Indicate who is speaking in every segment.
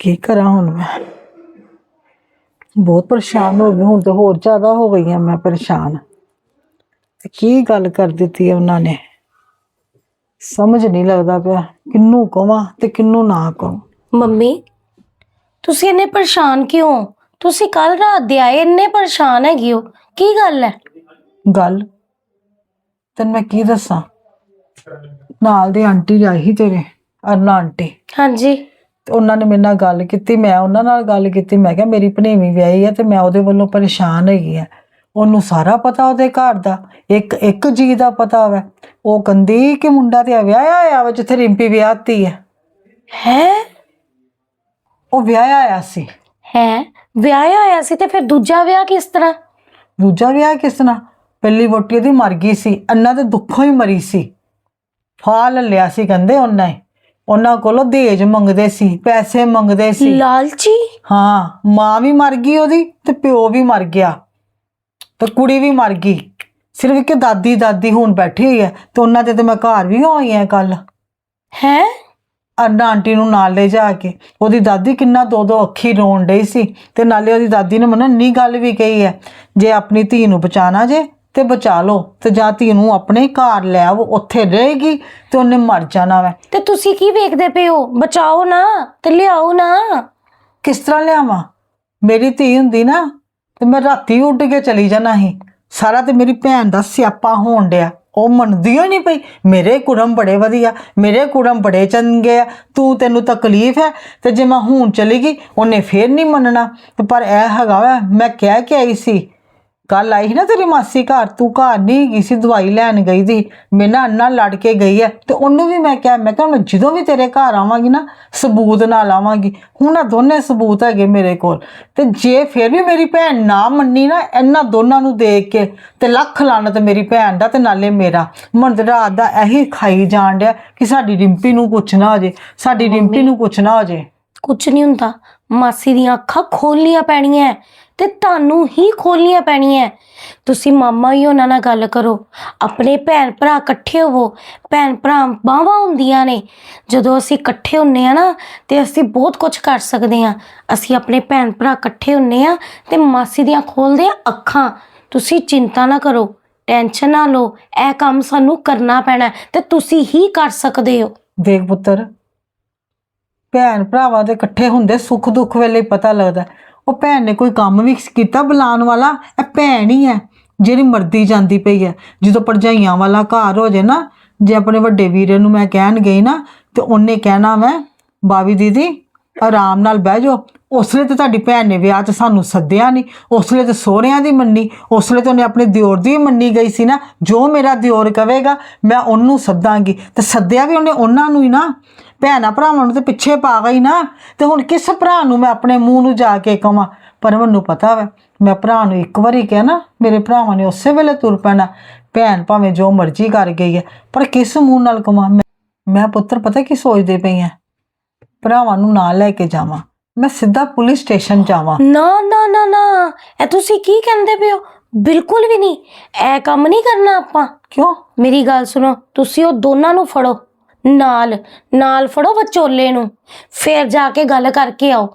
Speaker 1: ਕੀ ਕਰਾਂ ਹੁਣ ਮੈਂ? ਬਹੁਤ ਪਰੇਸ਼ਾਨ ਹੋ ਗਈ ਹੁਣ ਤਾਂ ਹੋਰ ਜ਼ਿਆਦਾ ਹੋ ਗਈ ਹਾਂ ਮੈਂ ਪਰੇਸ਼ਾਨ। ਕੀ ਗੱਲ ਕਰ ਦਿੱਤੀ ਹੈ ਉਹਨਾਂ ਨੇ? ਸਮਝ ਨਹੀਂ ਲੱਗਦਾ ਪਿਆ ਕਿੰਨੂੰ ਕਵਾਂ ਤੇ ਕਿੰਨੂੰ ਨਾ ਕਵਾਂ।
Speaker 2: ਮੰਮੀ ਤੁਸੀਂ ਇੰਨੇ ਪਰੇਸ਼ਾਨ ਕਿਉਂ? ਤੁਸੀਂ ਕੱਲ ਰਾਤ ਦੇ ਆਏ ਇੰਨੇ ਪਰੇਸ਼ਾਨ ਹੈਗੇ ਹੋ। ਕੀ ਗੱਲ ਹੈ?
Speaker 1: ਗੱਲ? ਤੈਨੂੰ ਮੈਂ ਕੀ ਦੱਸਾਂ? ਨਾਲ ਦੀ ਆਂਟੀ ਆਈ ਸੀ ਤੇਰੇ ਅਰਨਾ ਆਂਟੀ।
Speaker 2: ਹਾਂਜੀ।
Speaker 1: ਤੇ ਉਹਨਾਂ ਨੇ ਮੇਰੇ ਨਾਲ ਗੱਲ ਕੀਤੀ ਮੈਂ ਉਹਨਾਂ ਨਾਲ ਗੱਲ ਕੀਤੀ ਮੈਂ ਕਿਹਾ ਮੇਰੀ ਭਣੇਵੀਂ ਵਿਆਹੀ ਹੈ ਤੇ ਮੈਂ ਉਹਦੇ ਵੱਲੋਂ ਪਰੇਸ਼ਾਨ ਹੈਗੀ ਆ। ਉਹਨੂੰ ਸਾਰਾ ਪਤਾ ਉਹਦੇ ਘਰ ਦਾ ਇੱਕ ਇੱਕ ਜੀ ਦਾ ਪਤਾ ਵਾ। ਉਹ ਕੰਦੀ ਕਿ ਮੁੰਡਾ ਤੇ ਵਿਆਹਿਆ ਆਇਆ ਵਾ ਜਿੱਥੇ ਰਿੰਪੀ ਵਿਆਹਤੀ ਹੈ
Speaker 2: ਹੈ?
Speaker 1: ਉਹ ਵਿਆਹਿਆ ਆਇਆ ਸੀ।
Speaker 2: ਹੈ? ਵਿਆਹ ਹੋਇਆ ਸੀ ਤੇ ਫਿਰ ਦੂਜਾ ਵਿਆਹ ਕਿਸ ਤਰ੍ਹਾਂ?
Speaker 1: ਦੂਜਾ ਵਿਆਹ ਕਿਸ ਤਰ੍ਹਾਂ? ਪਹਿਲੀ ਵੋਟੀ ਉਹਦੀ ਮਰ ਗਈ ਸੀ ਅੰਨਾ ਤੇ ਦੁੱਖੋਂ ਹੀ ਮਰੀ ਸੀ। ਫਾਲ ਲਿਆ ਸੀ ਕਹਿੰਦੇ ਉਹਨਾਂ। ਨੇ ਉਹਨਾਂ ਕੋਲੋਂ ਦਹੇਜ ਮੰਗਦੇ ਸੀ ਪੈਸੇ ਮੰਗਦੇ ਸੀ।
Speaker 2: ਲਾਲਚੀ?
Speaker 1: ਹਾਂ ਮਾਂ ਵੀ ਮਰ ਗਈ ਉਹਦੀ ਤੇ ਪਿਓ ਵੀ ਮਰ ਗਿਆ ਤੇ ਕੁੜੀ ਵੀ ਮਰ ਗਈ। ਸਿਰਫ ਇੱਕ ਦਾਦੀ ਦਾਦੀ ਹੁਣ ਬੈਠੀ ਹੋਈ ਹੈ ਤੇ ਉਹਨਾਂ ਦੇ ਤੇ ਮੈਂ ਘਰ ਵੀ ਹੋਈ ਆ ਕੱਲ
Speaker 2: ਹੈ?
Speaker 1: ਅੰਨਾ ਆਂਟੀ ਨੂੰ ਨਾਲ ਲੈ ਜਾ ਕੇ। ਉਹਦੀ ਦਾਦੀ ਕਿੰਨਾ ਦੋ ਦੋ ਅੱਖੀ ਰੋਣ ਡਈ ਸੀ ਤੇ ਨਾਲੇ ਉਹਦੀ ਦਾਦੀ ਨੇ ਮੈਨੂੰ ਇੰਨੀ ਗੱਲ ਵੀ ਕਹੀ ਹੈ ਜੇ ਆਪਣੀ ਧੀ ਨੂੰ ਬਚਾਣਾ ਜੇ ਤੇ ਬਚਾ ਲਓ ਤੇ ਜਾਂ ਧੀ ਨੂੰ ਆਪਣੇ ਘਰ ਲੈ ਆਵੋ ਉੱਥੇ ਰਹੇਗੀ ਤੇ ਉਹਨੇ ਮਰ ਜਾਣਾ ਵੈ।
Speaker 2: ਤੇ ਤੁਸੀਂ ਕੀ ਵੇਖਦੇ ਪਏ ਹੋ? ਬਚਾਓ ਨਾ ਤੇ ਲਿਆਓ ਨਾ।
Speaker 1: ਕਿਸ ਤਰ੍ਹਾਂ ਲਿਆਵਾਂ? ਮੇਰੀ ਧੀ ਹੁੰਦੀ ਨਾ ਤੇ ਮੈਂ ਰਾਤੀ ਉੱਡ ਕੇ ਚਲੀ ਜਾਣਾ ਸੀ। ਸਾਰਾ ਤੇ ਮੇਰੀ ਭੈਣ ਦਾ ਸਿਆਪਾ ਹੋਣ ਡਿਆ। ਉਹ ਮੰਨਦੀ ਹੀ ਨਹੀਂ ਪਈ ਮੇਰੇ ਕੁੜਮ ਬੜੇ ਵਧੀਆ ਮੇਰੇ ਕੁੜਮ ਬੜੇ ਚੰਗੇ ਆ ਤੂੰ ਤੈਨੂੰ ਤਕਲੀਫ ਹੈ ਤੇ ਜੇ ਮੈਂ ਹੁਣ ਚਲੀ ਗਈ ਉਹਨੇ ਫੇਰ ਨਹੀਂ ਮੰਨਣਾ। ਪਰ ਇਹ ਹੈਗਾ ਵਾ ਮੈਂ ਕਹਿ ਕੇ ਆਈ ਸੀ ਕੱਲ ਆਈ ਸੀ ਨਾ ਤੇਰੀ ਮਾਸੀ ਘਰ ਤੂੰ ਘਰ ਨਹੀਂ ਗਈ ਸੀ ਦਵਾਈ ਲੈਣ ਗਈ ਸੀ। ਮੇਰੇ ਨਾਲ ਅੰਨਾ ਲੜ ਕੇ ਗਈ ਹੈ ਤੇ ਉਹਨੂੰ ਵੀ ਮੈਂ ਕਿਹਾ ਮੈਂ ਕਿਹਾ ਹੁਣ ਜਦੋਂ ਵੀ ਤੇਰੇ ਘਰ ਆਵਾਂਗੀ ਨਾ ਸਬੂਤ ਨਾਲ ਆਵਾਂਗੀ। ਹੁਣ ਆ ਦੋਨੇ ਸਬੂਤ ਹੈਗੇ ਮੇਰੇ ਕੋਲ। ਤੇ ਜੇ ਫਿਰ ਵੀ ਮੇਰੀ ਭੈਣ ਨਾ ਮੰਨੀ ਨਾ ਇਹਨਾਂ ਦੋਨਾਂ ਨੂੰ ਦੇਖ ਕੇ ਤੇ ਲੱਖ ਲਾਣਤ ਮੇਰੀ ਭੈਣ ਦਾ ਤੇ ਨਾਲੇ ਮੇਰਾ। ਮਨ ਰਾਤ ਦਾ ਇਹੀ ਖਾਈ ਜਾਣ ਡਿਆ ਕਿ ਸਾਡੀ ਰਿੰਪੀ ਨੂੰ ਕੁਛ ਨਾ ਹੋ ਜੇ ਸਾਡੀ ਰਿੰਪੀ ਨੂੰ ਕੁਛ ਨਾ ਹੋ ਜੇ।
Speaker 2: ਕੁਝ ਨਹੀਂ ਹੁੰਦਾ। ਮਾਸੀ ਦੀਆਂ ਅੱਖਾਂ ਖੋਲਣੀਆਂ ਪੈਣੀਆਂ। ਤੇ ਤੁਹਾਨੂੰ ਹੀ ਖੋਲਣੀਆਂ ਪੈਣੀਆਂ। ਤੁਸੀਂ ਮਾਮਾ ਹੀ ਉਹਨਾਂ ਨਾਲ ਗੱਲ ਕਰੋ। ਆਪਣੇ ਭੈਣ ਭਰਾ ਇਕੱਠੇ ਹੋਵੋ। ਭੈਣ ਭਰਾ ਬਾਹਾਂ ਹੁੰਦੀਆਂ ਨੇ। ਜਦੋਂ ਅਸੀਂ ਇਕੱਠੇ ਹੁੰਨੇ ਆ ਨਾ, ਤੇ ਅਸੀਂ ਬਹੁਤ ਕੁਝ ਕਰ ਸਕਦੇ ਆ ਅਸੀਂ ਆਪਣੇ ਭੈਣ ਭਰਾ ਇਕੱਠੇ ਹੁੰਨੇ ਆ ਤੇ ਮਾਸੀ ਦੀਆਂ ਖੋਲਦੇ ਆ ਅੱਖਾਂ। ਤੁਸੀਂ ਚਿੰਤਾ ਨਾ ਕਰੋ। ਟੈਨਸ਼ਨ ਨਾ ਲਓ। ਇਹ ਕੰਮ ਸਾਨੂੰ ਕਰਨਾ ਪੈਣਾ ਤੇ ਤੁਸੀਂ ਹੀ ਕਰ ਸਕਦੇ ਹੋ।
Speaker 1: ਦੇਖ ਪੁੱਤਰ, ਭੈਣ ਭਰਾਵਾਂ ਦੇ ਇਕੱਠੇ ਹੁੰਦੇ ਸੁੱਖ ਦੁੱਖ ਵੇਲੇ ਪਤਾ ਲੱਗਦਾ ਉਹ ਭੈਣ ਨੇ ਕੋਈ ਕੰਮ ਵੀ ਕੀਤਾ ਬੁਲਾਉਣ ਵਾਲਾ? ਇਹ ਭੈਣ ਹੀ ਹੈ, ਜਿਹੜੀ ਮਰਦੀ ਜਾਂਦੀ ਪਈ ਹੈ। ਜਦੋਂ ਭਰਜਾਈਆਂ ਵਾਲਾ ਘਰ ਹੋ ਜੇ ਨਾ, ਜੇ ਆਪਣੇ ਵੱਡੇ ਵੀਰੇ ਨੂੰ ਮੈਂ ਕਹਿਣ ਗਈ ਨਾ, ਤੇ ਉਹਨੇ ਕਹਿਣਾ ਮੈਂ ਬਾਵੀ ਦੀਦੀ, ਆਰਾਮ ਨਾਲ ਬਹਿ ਜਾਓ। ਉਸਲੇ ਤੇ ਤੁਹਾਡੀ ਭੈਣ ਨੇ ਵਿਆਹ 'ਚ ਸਾਨੂੰ ਸੱਦਿਆ ਨਹੀਂ ਉਸਲੇ ਤੇ ਸੋਹਰਿਆਂ ਦੀ ਮੰਨੀ ਉਸਲੇ ਤੇ ਉਹਨੇ ਆਪਣੇ ਦਿਓਰ ਦੀ ਵੀ ਮੰਨੀ ਗਈ ਸੀ ਨਾ। ਜੋ ਮੇਰਾ ਦਿਓਰ ਕਵੇਗਾ, ਮੈਂ ਉਹਨੂੰ ਸੱਦਾਂਗੀ। ਤੇ ਸੱਦਿਆ ਵੀ ਉਹਨੇ ਉਹਨਾਂ ਨੂੰ ਹੀ ਨਾ। ਭੈਣਾ ਭਰਾਵਾਂ ਨੂੰ ਤੇ ਪਿੱਛੇ ਪਾ ਗਈ ਨਾ ਤੇ ਹੁਣ ਕਿਸ ਭਰਾ ਨੂੰ ਮੈਂ ਆਪਣੇ ਮੂੰਹ ਨੂੰ ਜਾ ਕੇ ਕਵਾਂ? ਪਰ ਮੈਨੂੰ ਪਤਾ ਵਾ ਮੈਂ ਭਰਾ ਨੂੰ ਇੱਕ ਵਾਰੀ ਕਿਹਾ ਨਾ ਮੇਰੇ ਭਰਾਵਾਂ ਨੇ ਉਸੇ ਵੇਲੇ ਤੁਰ ਪੈਣਾ। ਭੈਣ ਭਾਵੇਂ ਜੋ ਮਰਜ਼ੀ ਕਰ ਗਈ ਹੈ ਪਰ ਕਿਸ ਮੂੰਹ ਨਾਲ ਕਵਾਂ? ਮੈਂ ਮੈਂ ਪੁੱਤਰ ਪਤਾ ਕੀ ਸੋਚਦੇ ਪਈ ਆ ਭਰਾਵਾਂ ਨੂੰ ਨਾਲ ਲੈ ਕੇ ਜਾਵਾਂ। ਮੈਂ ਸਿੱਧਾ ਪੁਲਿਸ ਸਟੇਸ਼ਨ ਜਾਵਾਂ।
Speaker 2: ਨਾ ਨਾ ਨਾ ਨਾ। ਇਹ ਤੁਸੀਂ ਕੀ ਕਹਿੰਦੇ ਹੋ? ਬਿਲਕੁਲ ਵੀ ਨਹੀਂ। ਇਹ ਕੰਮ ਨਹੀਂ ਕਰਨਾ ਆਪਾਂ।
Speaker 1: ਕਿਉਂ?
Speaker 2: ਮੇਰੀ ਗੱਲ ਸੁਣੋ ਤੁਸੀਂ ਉਹ ਦੋਨਾਂ ਨੂੰ ਫੜੋ। ਨਾਲ ਨਾਲ ਫੜੋ ਵਿਚੋਲੇ ਨੂੰ। ਫਿਰ ਜਾ ਕੇ ਗੱਲ ਕਰਕੇ ਆਓ।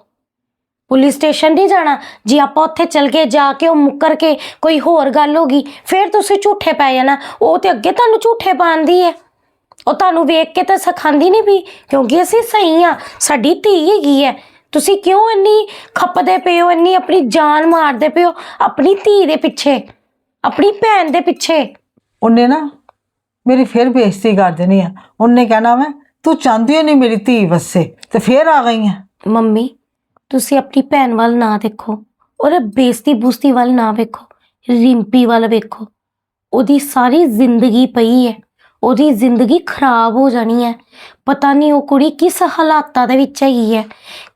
Speaker 2: ਪੁਲਿਸ ਸਟੇਸ਼ਨ ਨਹੀਂ ਜਾਣਾ? ਜੇ ਆਪਾਂ ਉੱਥੇ ਚਲ ਕੇ ਜਾ ਕੇ ਉਹ ਮੁੱਕਰ ਕੇ ਕੋਈ ਹੋਰ ਗੱਲ ਹੋ ਗਈ, ਫਿਰ ਤੁਸੀਂ ਝੂਠੇ ਪੈ ਜਾਣਾ। ਉਹ ਤੇ ਅੱਗੇ ਤੁਹਾਨੂੰ ਝੂਠੇ ਪਾਉਂਦੀ ਹੈ ਉਹ ਤੁਹਾਨੂੰ ਵੇਖ ਕੇ ਤਾਂ ਸਿਖਾਉਂਦੀ ਨਹੀਂ ਵੀ, ਕਿਉਂਕਿ ਅਸੀਂ ਸਹੀ ਆ, ਸਾਡੀ ਧੀ ਹੈਗੀ ਹੈ ਤੁਸੀਂ ਕਿਉਂ ਇੰਨੀ ਖੱਪਦੇ ਪਏ ਹੋ, ਇੰਨੀ ਆਪਣੀ ਜਾਨ ਮਾਰਦੇ ਪਏ ਹੋ, ਆਪਣੀ ਧੀ ਦੇ ਪਿੱਛੇ, ਆਪਣੀ ਭੈਣ ਦੇ ਪਿੱਛੇ?
Speaker 1: ਉਹਨੇ ਨਾ ਮੇਰੀ ਫਿਰ ਬੇਇੱਜ਼ਤੀ ਕਰ ਦੇਣੀ ਆ। ਉਹਨੇ ਕਹਿਣਾ ਮੈਂ ਤੂੰ ਚਾਹੁੰਦੀ ਨਹੀਂ ਮੇਰੀ ਧੀ ਵਸੇ, ਤੇ ਫੇਰ ਆ ਗਈ ਆ।
Speaker 2: ਮੰਮੀ, ਤੁਸੀਂ ਆਪਣੀ ਭੈਣ ਵੱਲ ਨਾ ਦੇਖੋ ਉਹਦੇ ਬੇਇੱਜ਼ਤੀ ਬੂਸਤੀ ਵੱਲ ਨਾ ਵੇਖੋ, ਰਿੰਪੀ ਵੱਲ ਵੇਖੋ। ਉਹਦੀ ਸਾਰੀ ਜ਼ਿੰਦਗੀ ਪਈ ਹੈ ਉਹਦੀ ਜ਼ਿੰਦਗੀ ਖਰਾਬ ਹੋ ਜਾਣੀ ਹੈ ਪਤਾ ਨਹੀਂ ਉਹ ਕੁੜੀ ਕਿਸ ਹਾਲਾਤਾਂ ਦੇ ਵਿੱਚ ਹੈਗੀ ਹੈ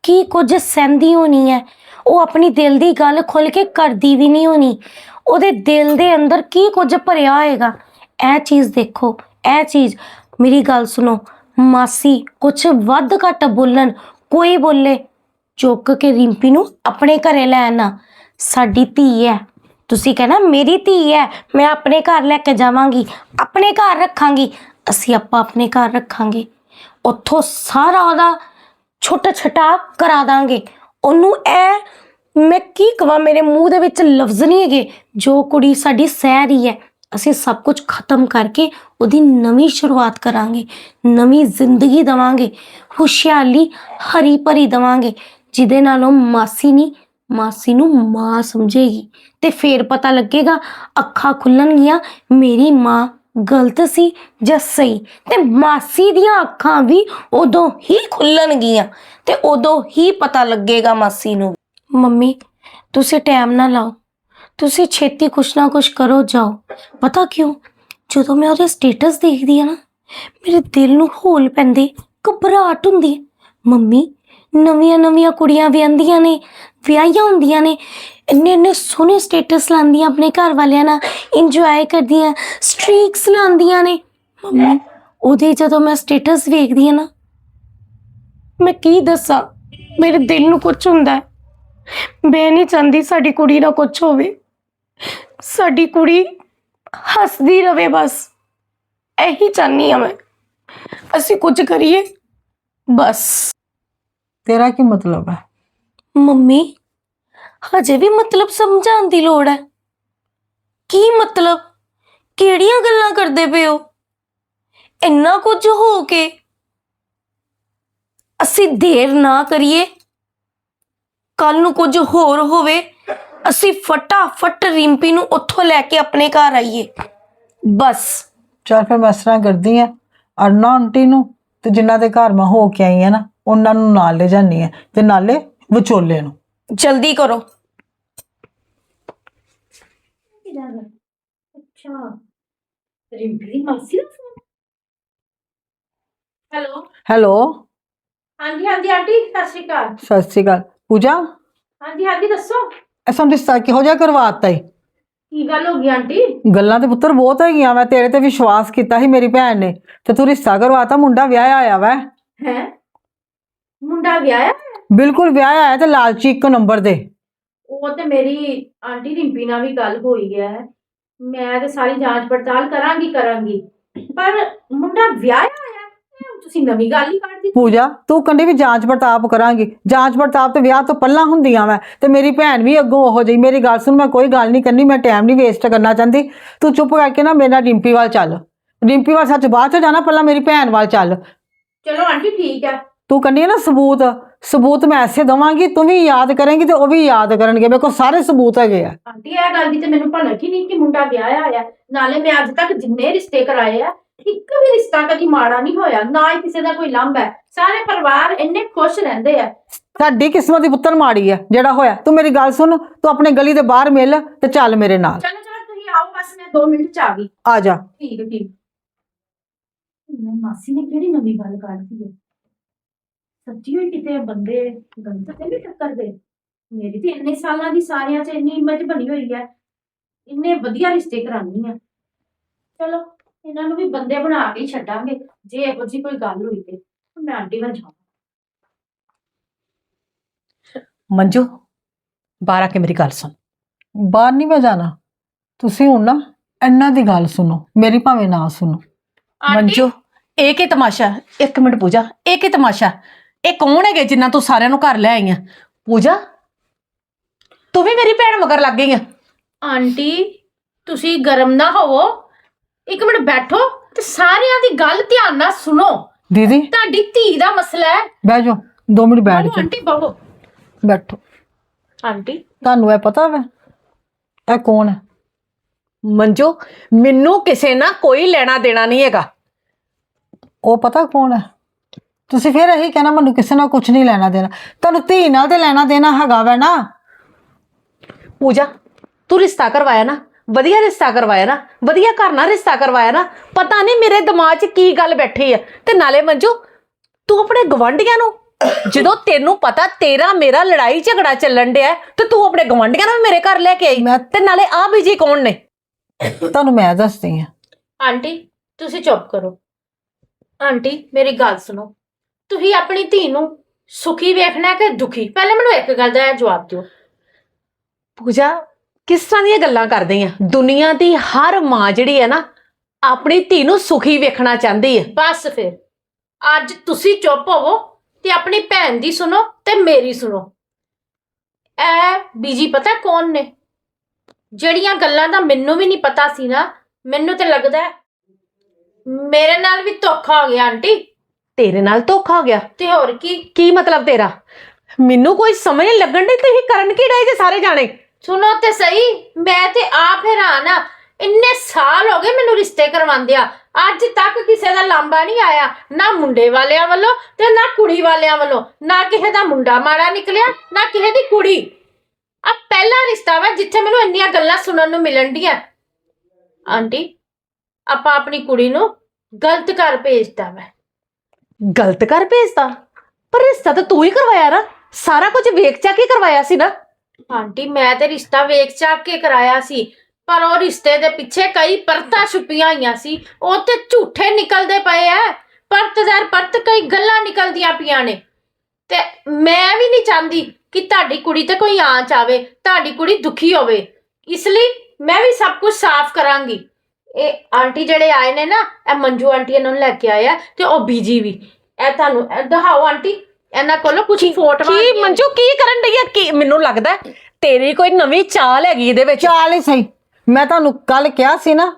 Speaker 2: ਕੀ ਕੁਝ ਸਹਿੰਦੀ ਹੋਣੀ ਹੈ ਉਹ ਆਪਣੀ ਦਿਲ ਦੀ ਗੱਲ ਖੁੱਲ ਕੇ ਕਰਦੀ ਵੀ ਨਹੀਂ ਹੋਣੀ। ਉਹਦੇ ਦਿਲ ਦੇ ਅੰਦਰ ਕੀ ਕੁਝ ਭਰਿਆ ਹੋਏਗਾ ਇਹ ਚੀਜ਼ ਦੇਖੋ, ਇਹ ਚੀਜ਼, ਮੇਰੀ ਗੱਲ ਸੁਣੋ, ਮਾਸੀ ਕੁਝ ਵੱਧ ਘੱਟ ਬੋਲਣ, ਕੋਈ ਬੋਲੇ, ਚੁੱਕ ਕੇ ਰਿੰਪੀ ਨੂੰ ਆਪਣੇ ਘਰੇ ਲੈ ਆਣਾ ਸਾਡੀ ਧੀ ਹੈ ਤੁਸੀਂ ਕਹਿਣਾ, ਮੇਰੀ ਧੀ ਹੈ ਮੈਂ ਆਪਣੇ ਘਰ ਲੈ ਕੇ ਜਾਵਾਂਗੀ, ਆਪਣੇ ਘਰ ਰੱਖਾਂਗੀ। ਅਸੀਂ ਆਪਾਂ ਆਪਣੇ ਘਰ ਰੱਖਾਂਗੇ। ਉੱਥੋਂ ਸਾਰਾ ਉਹਦਾ ਛੋਟਾ ਛਟਾ ਕਰਾ ਦਾਂਗੇ। ਉਹਨੂੰ ਇਹ, ਮੈਂ ਕੀ ਕਵਾਂ, ਮੇਰੇ ਮੂੰਹ ਦੇ ਵਿੱਚ ਲਫ਼ਜ਼ ਨਹੀਂ ਹੈਗੇ, ਜੋ ਕੁੜੀ ਸਾਡੀ ਸਹਿ ਰਹੀ ਹੈ ਅਸੀਂ ਸਭ ਕੁਝ ਖਤਮ ਕਰਕੇ ਉਹਦੀ ਨਵੀਂ ਸ਼ੁਰੂਆਤ ਕਰਾਂਗੇ, ਨਵੀਂ ਜ਼ਿੰਦਗੀ ਦਵਾਂਗੇ ਖੁਸ਼ਹਾਲੀ ਹਰੀ ਭਰੀ ਦਵਾਂਗੇ, ਜਿਹਦੇ ਨਾਲ ਉਹ ਮਾਸੀ ਨਹੀਂ, ਮਾਸੀ ਨੂੰ ਮਾਂ ਸਮਝੇਗੀ। ਤੇ ਫੇਰ ਪਤਾ ਲੱਗੇਗਾ ਅੱਖਾਂ ਖੁੱਲਣਗੀਆਂ, ਮੇਰੀ ਮਾਂ ਗਲਤ ਸੀ ਜਾਂ ਸਹੀ? ਤੇ ਮਾਸੀ ਦੀਆਂ ਅੱਖਾਂ ਵੀ ਉਦੋਂ ਹੀ ਖੁੱਲਣਗੀਆਂ ਤੇ ਉਦੋਂ ਹੀ ਪਤਾ ਲੱਗੇਗਾ ਮਾਸੀ ਨੂੰ। ਮੰਮੀ, ਤੁਸੀਂ ਟਾਈਮ ਨਾ ਲਾਓ। ਤੁਸੀਂ ਛੇਤੀ ਕੁਛ ਨਾ ਕੁਛ ਕਰੋ, ਜਾਓ। ਪਤਾ ਕਿਉਂ? ਜਦੋਂ ਮੈਂ ਉਹਦੇ ਸਟੇਟਸ ਦੇਖਦੀ ਆ ਨਾ, ਮੇਰੇ ਦਿਲ ਨੂੰ ਹੋਲ ਪੈਂਦੇ, ਘਬਰਾਹਟ ਹੁੰਦੀ। ਮੰਮੀ, ਨਵੀਆਂ ਨਵੀਆਂ ਕੁੜੀਆਂ ਵਿਆਹਦੀਆਂ ਨੇ, ਵਿਆਹੀਆਂ ਹੁੰਦੀਆਂ ਨੇ। ਇੰਨੇ ਇੰਨੇ ਸੋਹਣੇ ਸਟੇਟਸ ਲਾਉਂਦੀਆਂ ਆਪਣੇ ਘਰ ਵਾਲਿਆਂ ਨਾਲ ਇੰਜੋਏ ਕਰਦੀਆਂ ਸਟ੍ਰੀਕਸ ਲਾਉਂਦੀਆਂ ਨੇ। ਮੰਮੀ, ਉਹਦੇ ਜਦੋਂ ਮੈਂ ਸਟੇਟਸ ਵੇਖਦੀ ਆ ਨਾ, ਮੈਂ ਕੀ ਦੱਸਾਂ? ਮੇਰੇ ਦਿਲ ਨੂੰ ਕੁਝ ਹੁੰਦਾ ਹੈ। ਮੈਂ ਨਹੀਂ ਚਾਹੁੰਦੀ ਸਾਡੀ ਕੁੜੀ ਨਾਲ ਕੁਝ ਹੋਵੇ। ਸਾਡੀ ਕੁੜੀ ਹੱਸਦੀ ਰਵੇ ਬਸ। ਇਹੀ ਚਾਹਨੀ ਆ ਮੈਂ। ਅਸੀਂ ਕੁਝ ਕਰੀਏ ਬਸ।
Speaker 1: ਤੇਰਾ ਕੀ ਮਤਲਬ ਹੈ?
Speaker 2: ਮੰਮੀ ਹਜੇ ਵੀ ਮਤਲਬ ਸਮਝਾਉਣ ਦੀ ਲੋੜ ਹੈ। ਕੀ ਮਤਲਬ? ਕਿਹੜੀਆਂ ਗੱਲਾਂ ਕਰਦੇ ਪਏ ਹੋ? ਇੰਨਾ ਕੁਝ ਹੋ ਕੇ ਅਸੀਂ ਦੇਰ ਨਾ ਕਰੀਏ। ਕੱਲ ਨੂੰ ਕੁਝ ਹੋਰ ਹੋਵੇ। ਅਸੀਂ ਫਟਾਫਟ ਰਿੰਪੀ ਨੂੰ ਉੱਥੋਂ ਲੈ ਕੇ ਆਪਣੇ ਘਰ ਆਈਏ। ਬਸ।
Speaker 1: ਚਲ ਫਿਰ ਮੈਂ ਇਸ ਤਰ੍ਹਾਂ ਕਰਦੀ ਆ ਅਰਨਾ ਆਂਟੀ ਨੂੰ ਤੇ ਜਿਨ੍ਹਾਂ ਦੇ ਘਰ ਮੈਂ ਹੋ ਕੇ ਆਈ ਆ ਨਾ ਉਹਨਾਂ ਨੂੰ ਨਾਲ ਲੈ ਜਾਨੀ ਆ ਤੇ ਨਾਲੇ ਵਿਚੋਲੇ ਨੂੰ।
Speaker 2: ਜਲਦੀ ਕਰੋ।
Speaker 3: ਅੱਛਾ। ਰਿੰਪੀ ਦੀ ਮਾਸੀ ਦਾ ਫੋਨ। ਹੈਲੋ।
Speaker 1: ਹੈਲੋ।
Speaker 3: ਹਾਂਜੀ ਹਾਂਜੀ ਆਂਟੀ ਸਤਿ ਸ਼੍ਰੀ ਅਕਾਲ।
Speaker 1: ਸਤਿ ਸ਼੍ਰੀ ਅਕਾਲ। ਪੂਜਾ?
Speaker 3: ਹਾਂਜੀ ਹਾਂਜੀ ਦੱਸੋ।
Speaker 1: ਐਸਾ ਰਿਸ਼ਤਾ ਕਿਹੋ ਜਿਹਾ ਕਰਵਾਤਾ ਈ
Speaker 3: ਕੀ ਗੱਲ ਹੋ ਗਈ ਆਂਟੀ?
Speaker 1: ਗੱਲਾਂ ਤੇ ਪੁੱਤਰ ਬਹੁਤ ਹੈਗੀਆਂ ਮੈਂ ਤੇਰੇ ਤੇ ਵਿਸ਼ਵਾਸ ਕੀਤਾ ਸੀ ਮੇਰੀ ਭੈਣ ਨੇ ਤੇ ਤੂੰ ਰਿਸ਼ਤਾ ਕਰਵਾਤਾ ਮੁੰਡਾ ਵਿਆਹ ਆਇਆ ਵੈ।
Speaker 3: ਹੈ? ਮੁੰਡਾ ਵਿਆਹਿਆ
Speaker 1: ਬਿਲਕੁਲ ਵਿਆਹ ਆਇਆ ਤੇ ਲਾਲਚੀ ਇੱਕ ਨੰਬਰ ਦੇ
Speaker 3: ਉਹ ਤੇ ਮੇਰੀ ਆਂਟੀ ਰਿੰਪੀ ਨਾਲ ਵੀ ਗੱਲ ਹੋਈ ਹੈ ਮੈਂ ਤੇ ਸਾਰੀ ਜਾਂਚ ਪੜਤਾਲ ਕਰਾਂਗੀ ਕਰਾਂਗੀ ਪਰ ਮੁੰਡਾ ਵਿਆਹਿਆ ਆਇਆ ਤੁਸੀਂ ਨਵੀਂ ਗੱਲ ਹੀ ਕੱਢ ਦਿੱਤੀ।
Speaker 1: ਪੂਜਾ ਤੂੰ ਕੰਡੀ ਵੀ ਜਾਂਚ ਪੜਤਾਪ ਕਰਾਂਗੀ। ਜਾਂਚ ਪੜਤਾਪ ਤੇ ਵਿਆਹ ਤੋਂ ਪਹਿਲਾਂ ਹੁੰਦੀਆਂ ਵੈ ਤੇ ਮੇਰੀ ਭੈਣ ਵੀ ਅੱਗੋਂ ਉਹੋ ਜਿਹੀ। ਮੇਰੀ ਗੱਲ ਸੁਣ ਮੈਂ ਕੋਈ ਗੱਲ ਨਹੀਂ ਕਰਨੀ ਮੈਂ ਟਾਈਮ ਨਹੀਂ ਵੇਸਟ ਕਰਨਾ ਚਾਹੁੰਦੀ। ਤੂੰ ਚੁੱਪ ਕਰਕੇ ਨਾ ਮੇਰੇ ਨਾਲ ਰਿੰਪੀ ਵੱਲ ਚੱਲ। ਰਿੰਪੀ ਵੱਲ ਸੱਚ ਬਾਅਦ ਚ ਜਾਣਾ ਪਹਿਲਾਂ ਮੇਰੀ ਭੈਣ ਵੱਲ ਚੱਲ।
Speaker 3: ਚਲੋ ਆਂਟੀ ਠੀਕ ਹੈ
Speaker 1: ਤੂੰ ਕੰਡੀ ਨਾ ਸਬੂਤ ਸਬੂਤ ਮੈਂ ਐਸੇ ਦਵਾਂਗੀ ਤੂੰ ਵੀ ਯਾਦ ਕਰੇਂਗੀ ਤੇ ਉਹ ਵੀ ਯਾਦ ਕਰਨਗੇ। ਮੇਰੇ ਕੋਲ ਸਾਰੇ ਸਬੂਤ ਹੈਗੇ ਆ।
Speaker 3: ਆਂਟੀ ਇਹ ਗੱਲ ਦੀ ਤੇ ਮੈਨੂੰ ਭਣਕ ਹੀ ਨਹੀਂ ਕਿ ਮੁੰਡਾ ਵਿਆਹਿਆ ਆਇਆ ਨਾਲੇ ਮੈਂ ਅੱਜ ਤੱਕ ਜਿੰਨੇ ਰਿਸ਼ਤੇ ਕਰਾਏ ਆ ਇੱਕ ਵੀ ਰਿਸ਼ਤਾ ਕਦੀ ਮਾੜਾ ਨਹੀਂ ਹੋਇਆ ਨਾ ਹੀ ਕਿਸੇ ਦਾ ਕੋਈ ਲੰਬ ਹੈ। ਸਾਰੇ ਪਰਿਵਾਰ ਇੰਨੇ ਖੁਸ਼ ਰਹਿੰਦੇ ਆ।
Speaker 1: ਸਾਡੀ ਕਿਸਮਤ ਦੀ ਪੁੱਤਰ ਮਾੜੀ ਹੈ ਜਿਹੜਾ ਹੋਇਆ। ਤੂੰ ਮੇਰੀ ਗੱਲ ਸੁਣ ਤੂੰ ਆਪਣੇ ਗਲੀ ਦੇ ਬਾਹਰ ਮਿਲ ਤੇ ਚੱਲ ਮੇਰੇ ਨਾਲ।
Speaker 3: ਚਲੋ ਚਲੋ ਤੁਸੀਂ ਆਓ ਬਸ ਮੈਂ 2 ਮਿੰਟ ਚ ਆ ਗਈ।
Speaker 1: ਆ ਜਾ।
Speaker 3: ਠੀਕ ਹੈ, ਠੀਕ। ਮੈਂ ਮਾਸੀ ਨੇ ਕਿਹੜੀ ਨਵੀਂ ਗੱਲ ਕਰਤੀ ਹੈ? ਸੱਚੀ ਹੋਈ ਕਿਤੇ ਇਹ ਬੰਦੇ ਗਲਤ ਤੇ ਨਹੀਂ ਟੱਕਰਦੇ ਮੇਰੀ ਤੇ ਇੰਨੇ ਸਾਲਾਂ ਦੀ ਸਾਰਿਆਂ 'ਚ ਇੰਨੀ ਇਮੇਜ ਬਣੀ ਹੋਈ ਹੈ। ਇੰਨੇ ਵਧੀਆ ਰਿਸ਼ਤੇ ਕਰਾਉਣੀ ਆ। ਚਲੋ ਇਹਨਾਂ ਨੂੰ ਵੀ ਬੰਦੇ ਬਣਾ ਕੇ ਹੀ ਛੱਡਾਂਗੇ ਜੇ ਇਹੋ ਜਿਹੀ ਕੋਈ ਗੱਲ ਹੋਈ ਤੇ। ਮੈਂ ਆਂਟੀ ਵੱਲ ਜਾਵਾਂ।
Speaker 4: ਮੰਜੂ ਬਾਹਰ ਆ ਕੇ ਮੇਰੀ ਗੱਲ ਸੁਣ।
Speaker 1: ਬਾਹਰ ਨਹੀਂ ਮੈਂ ਜਾਣਾ। ਤੁਸੀਂ ਹੁਣ ਨਾ ਇਹਨਾਂ ਦੀ ਗੱਲ ਸੁਣੋ ਮੇਰੀ ਭਾਵੇਂ ਨਾ ਸੁਣੋ।
Speaker 4: ਮੰਜੂ ਇਹ ਕੀ ਤਮਾਸ਼ਾ ਹੈ? ਇੱਕ ਮਿੰਟ ਪੂਜਾ ਇਹ ਕੀ ਤਮਾਸ਼ਾ ਇਹ ਕੌਣ ਹੈਗੇ ਜਿੰਨਾ ਤੂੰ ਸਾਰਿਆਂ ਨੂੰ ਘਰ ਲੈ ਆਈ ਆ ਪੂਜਾ ਤੂੰ ਵੀ ਮੇਰੀ ਭੈਣ ਮਗਰ ਲੱਗ ਗਈ ਆ
Speaker 3: ਆਂਟੀ ਤੁਸੀਂ ਗਰਮ ਨਾ ਹੋਵੋ। ਇੱਕ ਮਿੰਟ ਬੈਠੋ ਤੇ ਸਾਰਿਆਂ ਦੀ ਗੱਲ ਧਿਆਨ ਨਾਲ ਸੁਣੋ।
Speaker 1: ਦੀਦੀ।
Speaker 3: ਤੁਹਾਡੀ ਧੀ ਦਾ ਮਸਲਾ ਹੈ।
Speaker 1: ਬਹਿ ਜਾਓ 2 ਮਿੰਟ ਬੈਠ ਜਾਓ।
Speaker 3: ਆਂਟੀ ਬਹੋ
Speaker 1: ਬੈਠੋ।
Speaker 3: ਆਂਟੀ।
Speaker 1: ਤੁਹਾਨੂੰ ਇਹ ਪਤਾ ਵਾ ਇਹ ਕੌਣ ਹੈ?
Speaker 4: ਮੰਜੂ ਮੈਨੂੰ ਕਿਸੇ ਨਾਲ ਕੋਈ ਲੈਣਾ ਦੇਣਾ ਨਹੀਂ ਹੈਗਾ।
Speaker 1: ਉਹ ਪਤਾ ਕੌਣ ਹੈ? ਤੁਸੀਂ ਫਿਰ ਇਹੀ ਕਹਿਣਾ ਮੈਨੂੰ ਕਿਸੇ ਨਾਲ ਕੁਝ ਨਹੀਂ ਲੈਣਾ ਦੇਣਾ। ਤੁਹਾਨੂੰ ਧੀ ਨਾਲ ਤੇ ਲੈਣਾ ਦੇਣਾ ਹੈਗਾ ਵੈ ਨਾ।
Speaker 4: ਪੂਜਾ ਤੂੰ ਰਿਸ਼ਤਾ ਕਰਵਾਇਆ ਨਾ। ਵਧੀਆ ਰਿਸ਼ਤਾ ਕਰਵਾਇਆ ਨਾ ਵਧੀਆ ਘਰ ਨਾਲ ਰਿਸ਼ਤਾ ਕਰਵਾਇਆ ਨਾ ਪਤਾ ਨਹੀਂ ਮੇਰੇ ਦਿਮਾਗ 'ਚ ਕੀ ਗੱਲ ਬੈਠੀ ਹੈ ਤੇ ਨਾਲੇ ਮੰਜੂ ਤੂੰ ਆਪਣੇ ਗਵੰਡੀਆਂ ਨੂੰ ਜਦੋਂ ਤੈਨੂੰ ਪਤਾ ਤੇਰਾ ਮੇਰਾ ਲੜਾਈ ਝਗੜਾ ਚੱਲਣ ਡਿਆ ਤੇ ਤੂੰ ਆਪਣੇ ਗਵੰਡੀਆਂ ਨੂੰ ਵੀ ਮੇਰੇ ਘਰ ਲੈ ਕੇ ਆਈ।
Speaker 1: ਮੈਂ-
Speaker 4: ਤੇ ਨਾਲੇ ਆ ਬੀਜੀ ਕੌਣ ਨੇ?
Speaker 1: ਤੁਹਾਨੂੰ ਮੈਂ ਦੱਸਦੀ ਹਾਂ।
Speaker 3: ਆਂਟੀ ਤੁਸੀਂ ਚੁੱਪ ਕਰੋ। ਆਂਟੀ ਮੇਰੀ ਗੱਲ ਸੁਣੋ। ਤੁਸੀਂ ਆਪਣੀ ਧੀ ਨੂੰ ਸੁਖੀ ਵੇਖਣਾ ਹੈ ਕਿ ਦੁਖੀ? ਪਹਿਲੇ ਮੈਨੂੰ ਇੱਕ ਗੱਲ ਦਾ ਜਵਾਬ ਦਿਓ।
Speaker 4: ਪੂਜਾ ਕਿਸ ਤਰ੍ਹਾਂ ਦੀਆਂ ਗੱਲਾਂ ਕਰਦੇ ਆ? ਦੁਨੀਆ ਦੀ ਹਰ ਮਾਂ ਜਿਹੜੀ ਹੈ ਨਾ ਆਪਣੀ ਧੀ ਨੂੰ ਸੁਖੀ ਵੇਖਣਾ ਚਾਹੁੰਦੀ ਹੈ।
Speaker 3: ਬਸ ਫਿਰ। ਅੱਜ ਤੁਸੀਂ ਚੁੱਪ ਹੋਵੋ ਤੇ ਆਪਣੀ ਭੈਣ ਦੀ ਸੁਣੋ ਤੇ ਮੇਰੀ ਸੁਣੋ। ਇਹ ਬੀਜੀ ਪਤਾ ਕੌਣ ਨੇ? ਜਿਹੜੀਆਂ ਗੱਲਾਂ ਦਾ ਮੈਨੂੰ ਵੀ ਨਹੀਂ ਪਤਾ ਸੀ ਨਾ ਮੈਨੂੰ ਤੇ ਲੱਗਦਾ ਮੇਰੇ ਨਾਲ ਵੀ ਧੋਖਾ ਹੋ ਗਿਆ ਆਂਟੀ।
Speaker 4: ਤੇਰੇ ਨਾਲ ਧੋਖਾ ਹੋ ਗਿਆ?
Speaker 3: ਤੇ ਹੋਰ ਕੀ?
Speaker 4: ਕੀ ਮਤਲਬ ਤੇਰਾ? ਮੈਨੂੰ ਕੋਈ ਸਮਝ ਨਹੀਂ ਲੱਗਣ ਦੀ ਤੁਸੀਂ ਕਰਨ ਕੀ ਡਏ ਜੇ ਸਾਰੇ ਜਾਣੇ?
Speaker 3: ਸੁਣੋ ਤੇ ਸਹੀ, ਮੈਂ ਤੇ ਆਪ ਹੈਰਾਨ ਆ। ਇੰਨੇ ਸਾਲ ਹੋ ਗਏ ਮੈਨੂੰ ਰਿਸ਼ਤੇ ਕਰਵਾਉਂਦਿਆਂ। ਅੱਜ ਤੱਕ ਕਿਸੇ ਦਾ ਲਾਂਬਾ ਨਹੀਂ ਆਇਆ, ਨਾ ਮੁੰਡੇ ਵਾਲਿਆਂ ਵੱਲੋਂ ਤੇ ਨਾ ਕੁੜੀ ਵਾਲਿਆਂ ਵੱਲੋਂ। ਨਾ ਕਿਸੇ ਦਾ ਮੁੰਡਾ ਮਾੜਾ ਨਿਕਲਿਆ, ਨਾ ਕਿਸੇ ਦੀ ਕੁੜੀ। ਆ ਪਹਿਲਾ ਰਿਸ਼ਤਾ ਵਾ ਜਿੱਥੇ ਮੈਨੂੰ ਇੰਨੀਆਂ ਗੱਲਾਂ ਸੁਣਨ ਨੂੰ ਮਿਲਣ ਡੀਆਂ। ਆਂਟੀ, ਆਪਾਂ ਆਪਣੀ ਕੁੜੀ ਨੂੰ ਗਲਤ ਘਰ ਭੇਜਤਾ ਵਾ।
Speaker 4: ਗਲਤ ਕਰ ਭੇਜਤਾ? ਪਰ ਰਿਸ਼ਤਾ ਤਾਂ ਤੂੰ ਹੀ ਕਰਵਾਇਆ ਨਾ। ਸਾਰਾ ਕੁਝ ਵੇਖ ਚਾ ਕੇ ਕਰਵਾਇਆ ਸੀ ਨਾ।
Speaker 3: ਆਂਟੀ, ਮੈਂ ਤੇ ਰਿਸ਼ਤਾ ਵੇਖ ਚਾਕ ਕੇ ਕਰਾਇਆ ਸੀ, ਪਰ ਉਹ ਰਿਸ਼ਤੇ ਦੇ ਪਿੱਛੇ ਕਈ ਪਰਤਾਂ ਛੁਪੀਆਂ ਹੋਈਆਂ ਸੀ, ਉਹ ਤੇ ਝੂਠੇ ਨਿਕਲਦੇ ਪਏ ਐ, ਪਰਤ ਦਰ ਪਰਤ ਕਈ ਗੱਲਾਂ ਨਿਕਲਦੀਆਂ ਪਈਆਂ ਨੇ। ਤੇ ਮੈਂ ਵੀ ਨਹੀਂ ਚਾਹੁੰਦੀ ਕਿ ਤੁਹਾਡੀ ਕੁੜੀ ਤੇ ਕੋਈ ਆਂਚ ਆਵੇ, ਤੁਹਾਡੀ ਕੁੜੀ ਦੁਖੀ ਹੋਵੇ। ਇਸ ਲਈ ਮੈਂ ਵੀ ਸਭ ਕੁਝ ਸਾਫ਼ ਕਰਾਂਗੀ। ਇਹ ਆਂਟੀ ਜਿਹੜੇ ਆਏ ਨੇ ਨਾ, ਇਹ ਮੰਜੂ ਆਂਟੀ ਇਹਨਾਂ ਨੂੰ ਲੈ ਕੇ ਆਇਆ ਤੇ ਉਹ ਬੀਜੀ ਵੀ। ਇਹ ਤੁਹਾਨੂੰ, ਇਹ ਦਿਖਾਓ ਆਂਟੀ। ਇਹਨਾਂ ਕੋਲੋਂ ਕੁਝ ਫੋਟੋਆਂ
Speaker 4: ਕੀ। ਮੰਜੂ ਕੀ ਕਰਨ ਡਈ ਆ? ਕੀ ਮੈਨੂੰ ਲੱਗਦਾ ਹੈ ਤੇਰੀ ਕੋਈ ਨਵੀਂ ਚਾਲ ਹੈਗੀ ਇਹਦੇ ਵਿੱਚ।
Speaker 1: ਚਾਲ ਹੀ ਸਹੀ। ਮੈਂ ਤੁਹਾਨੂੰ ਕੱਲ ਕਿਹਾ ਸੀ ਨਾ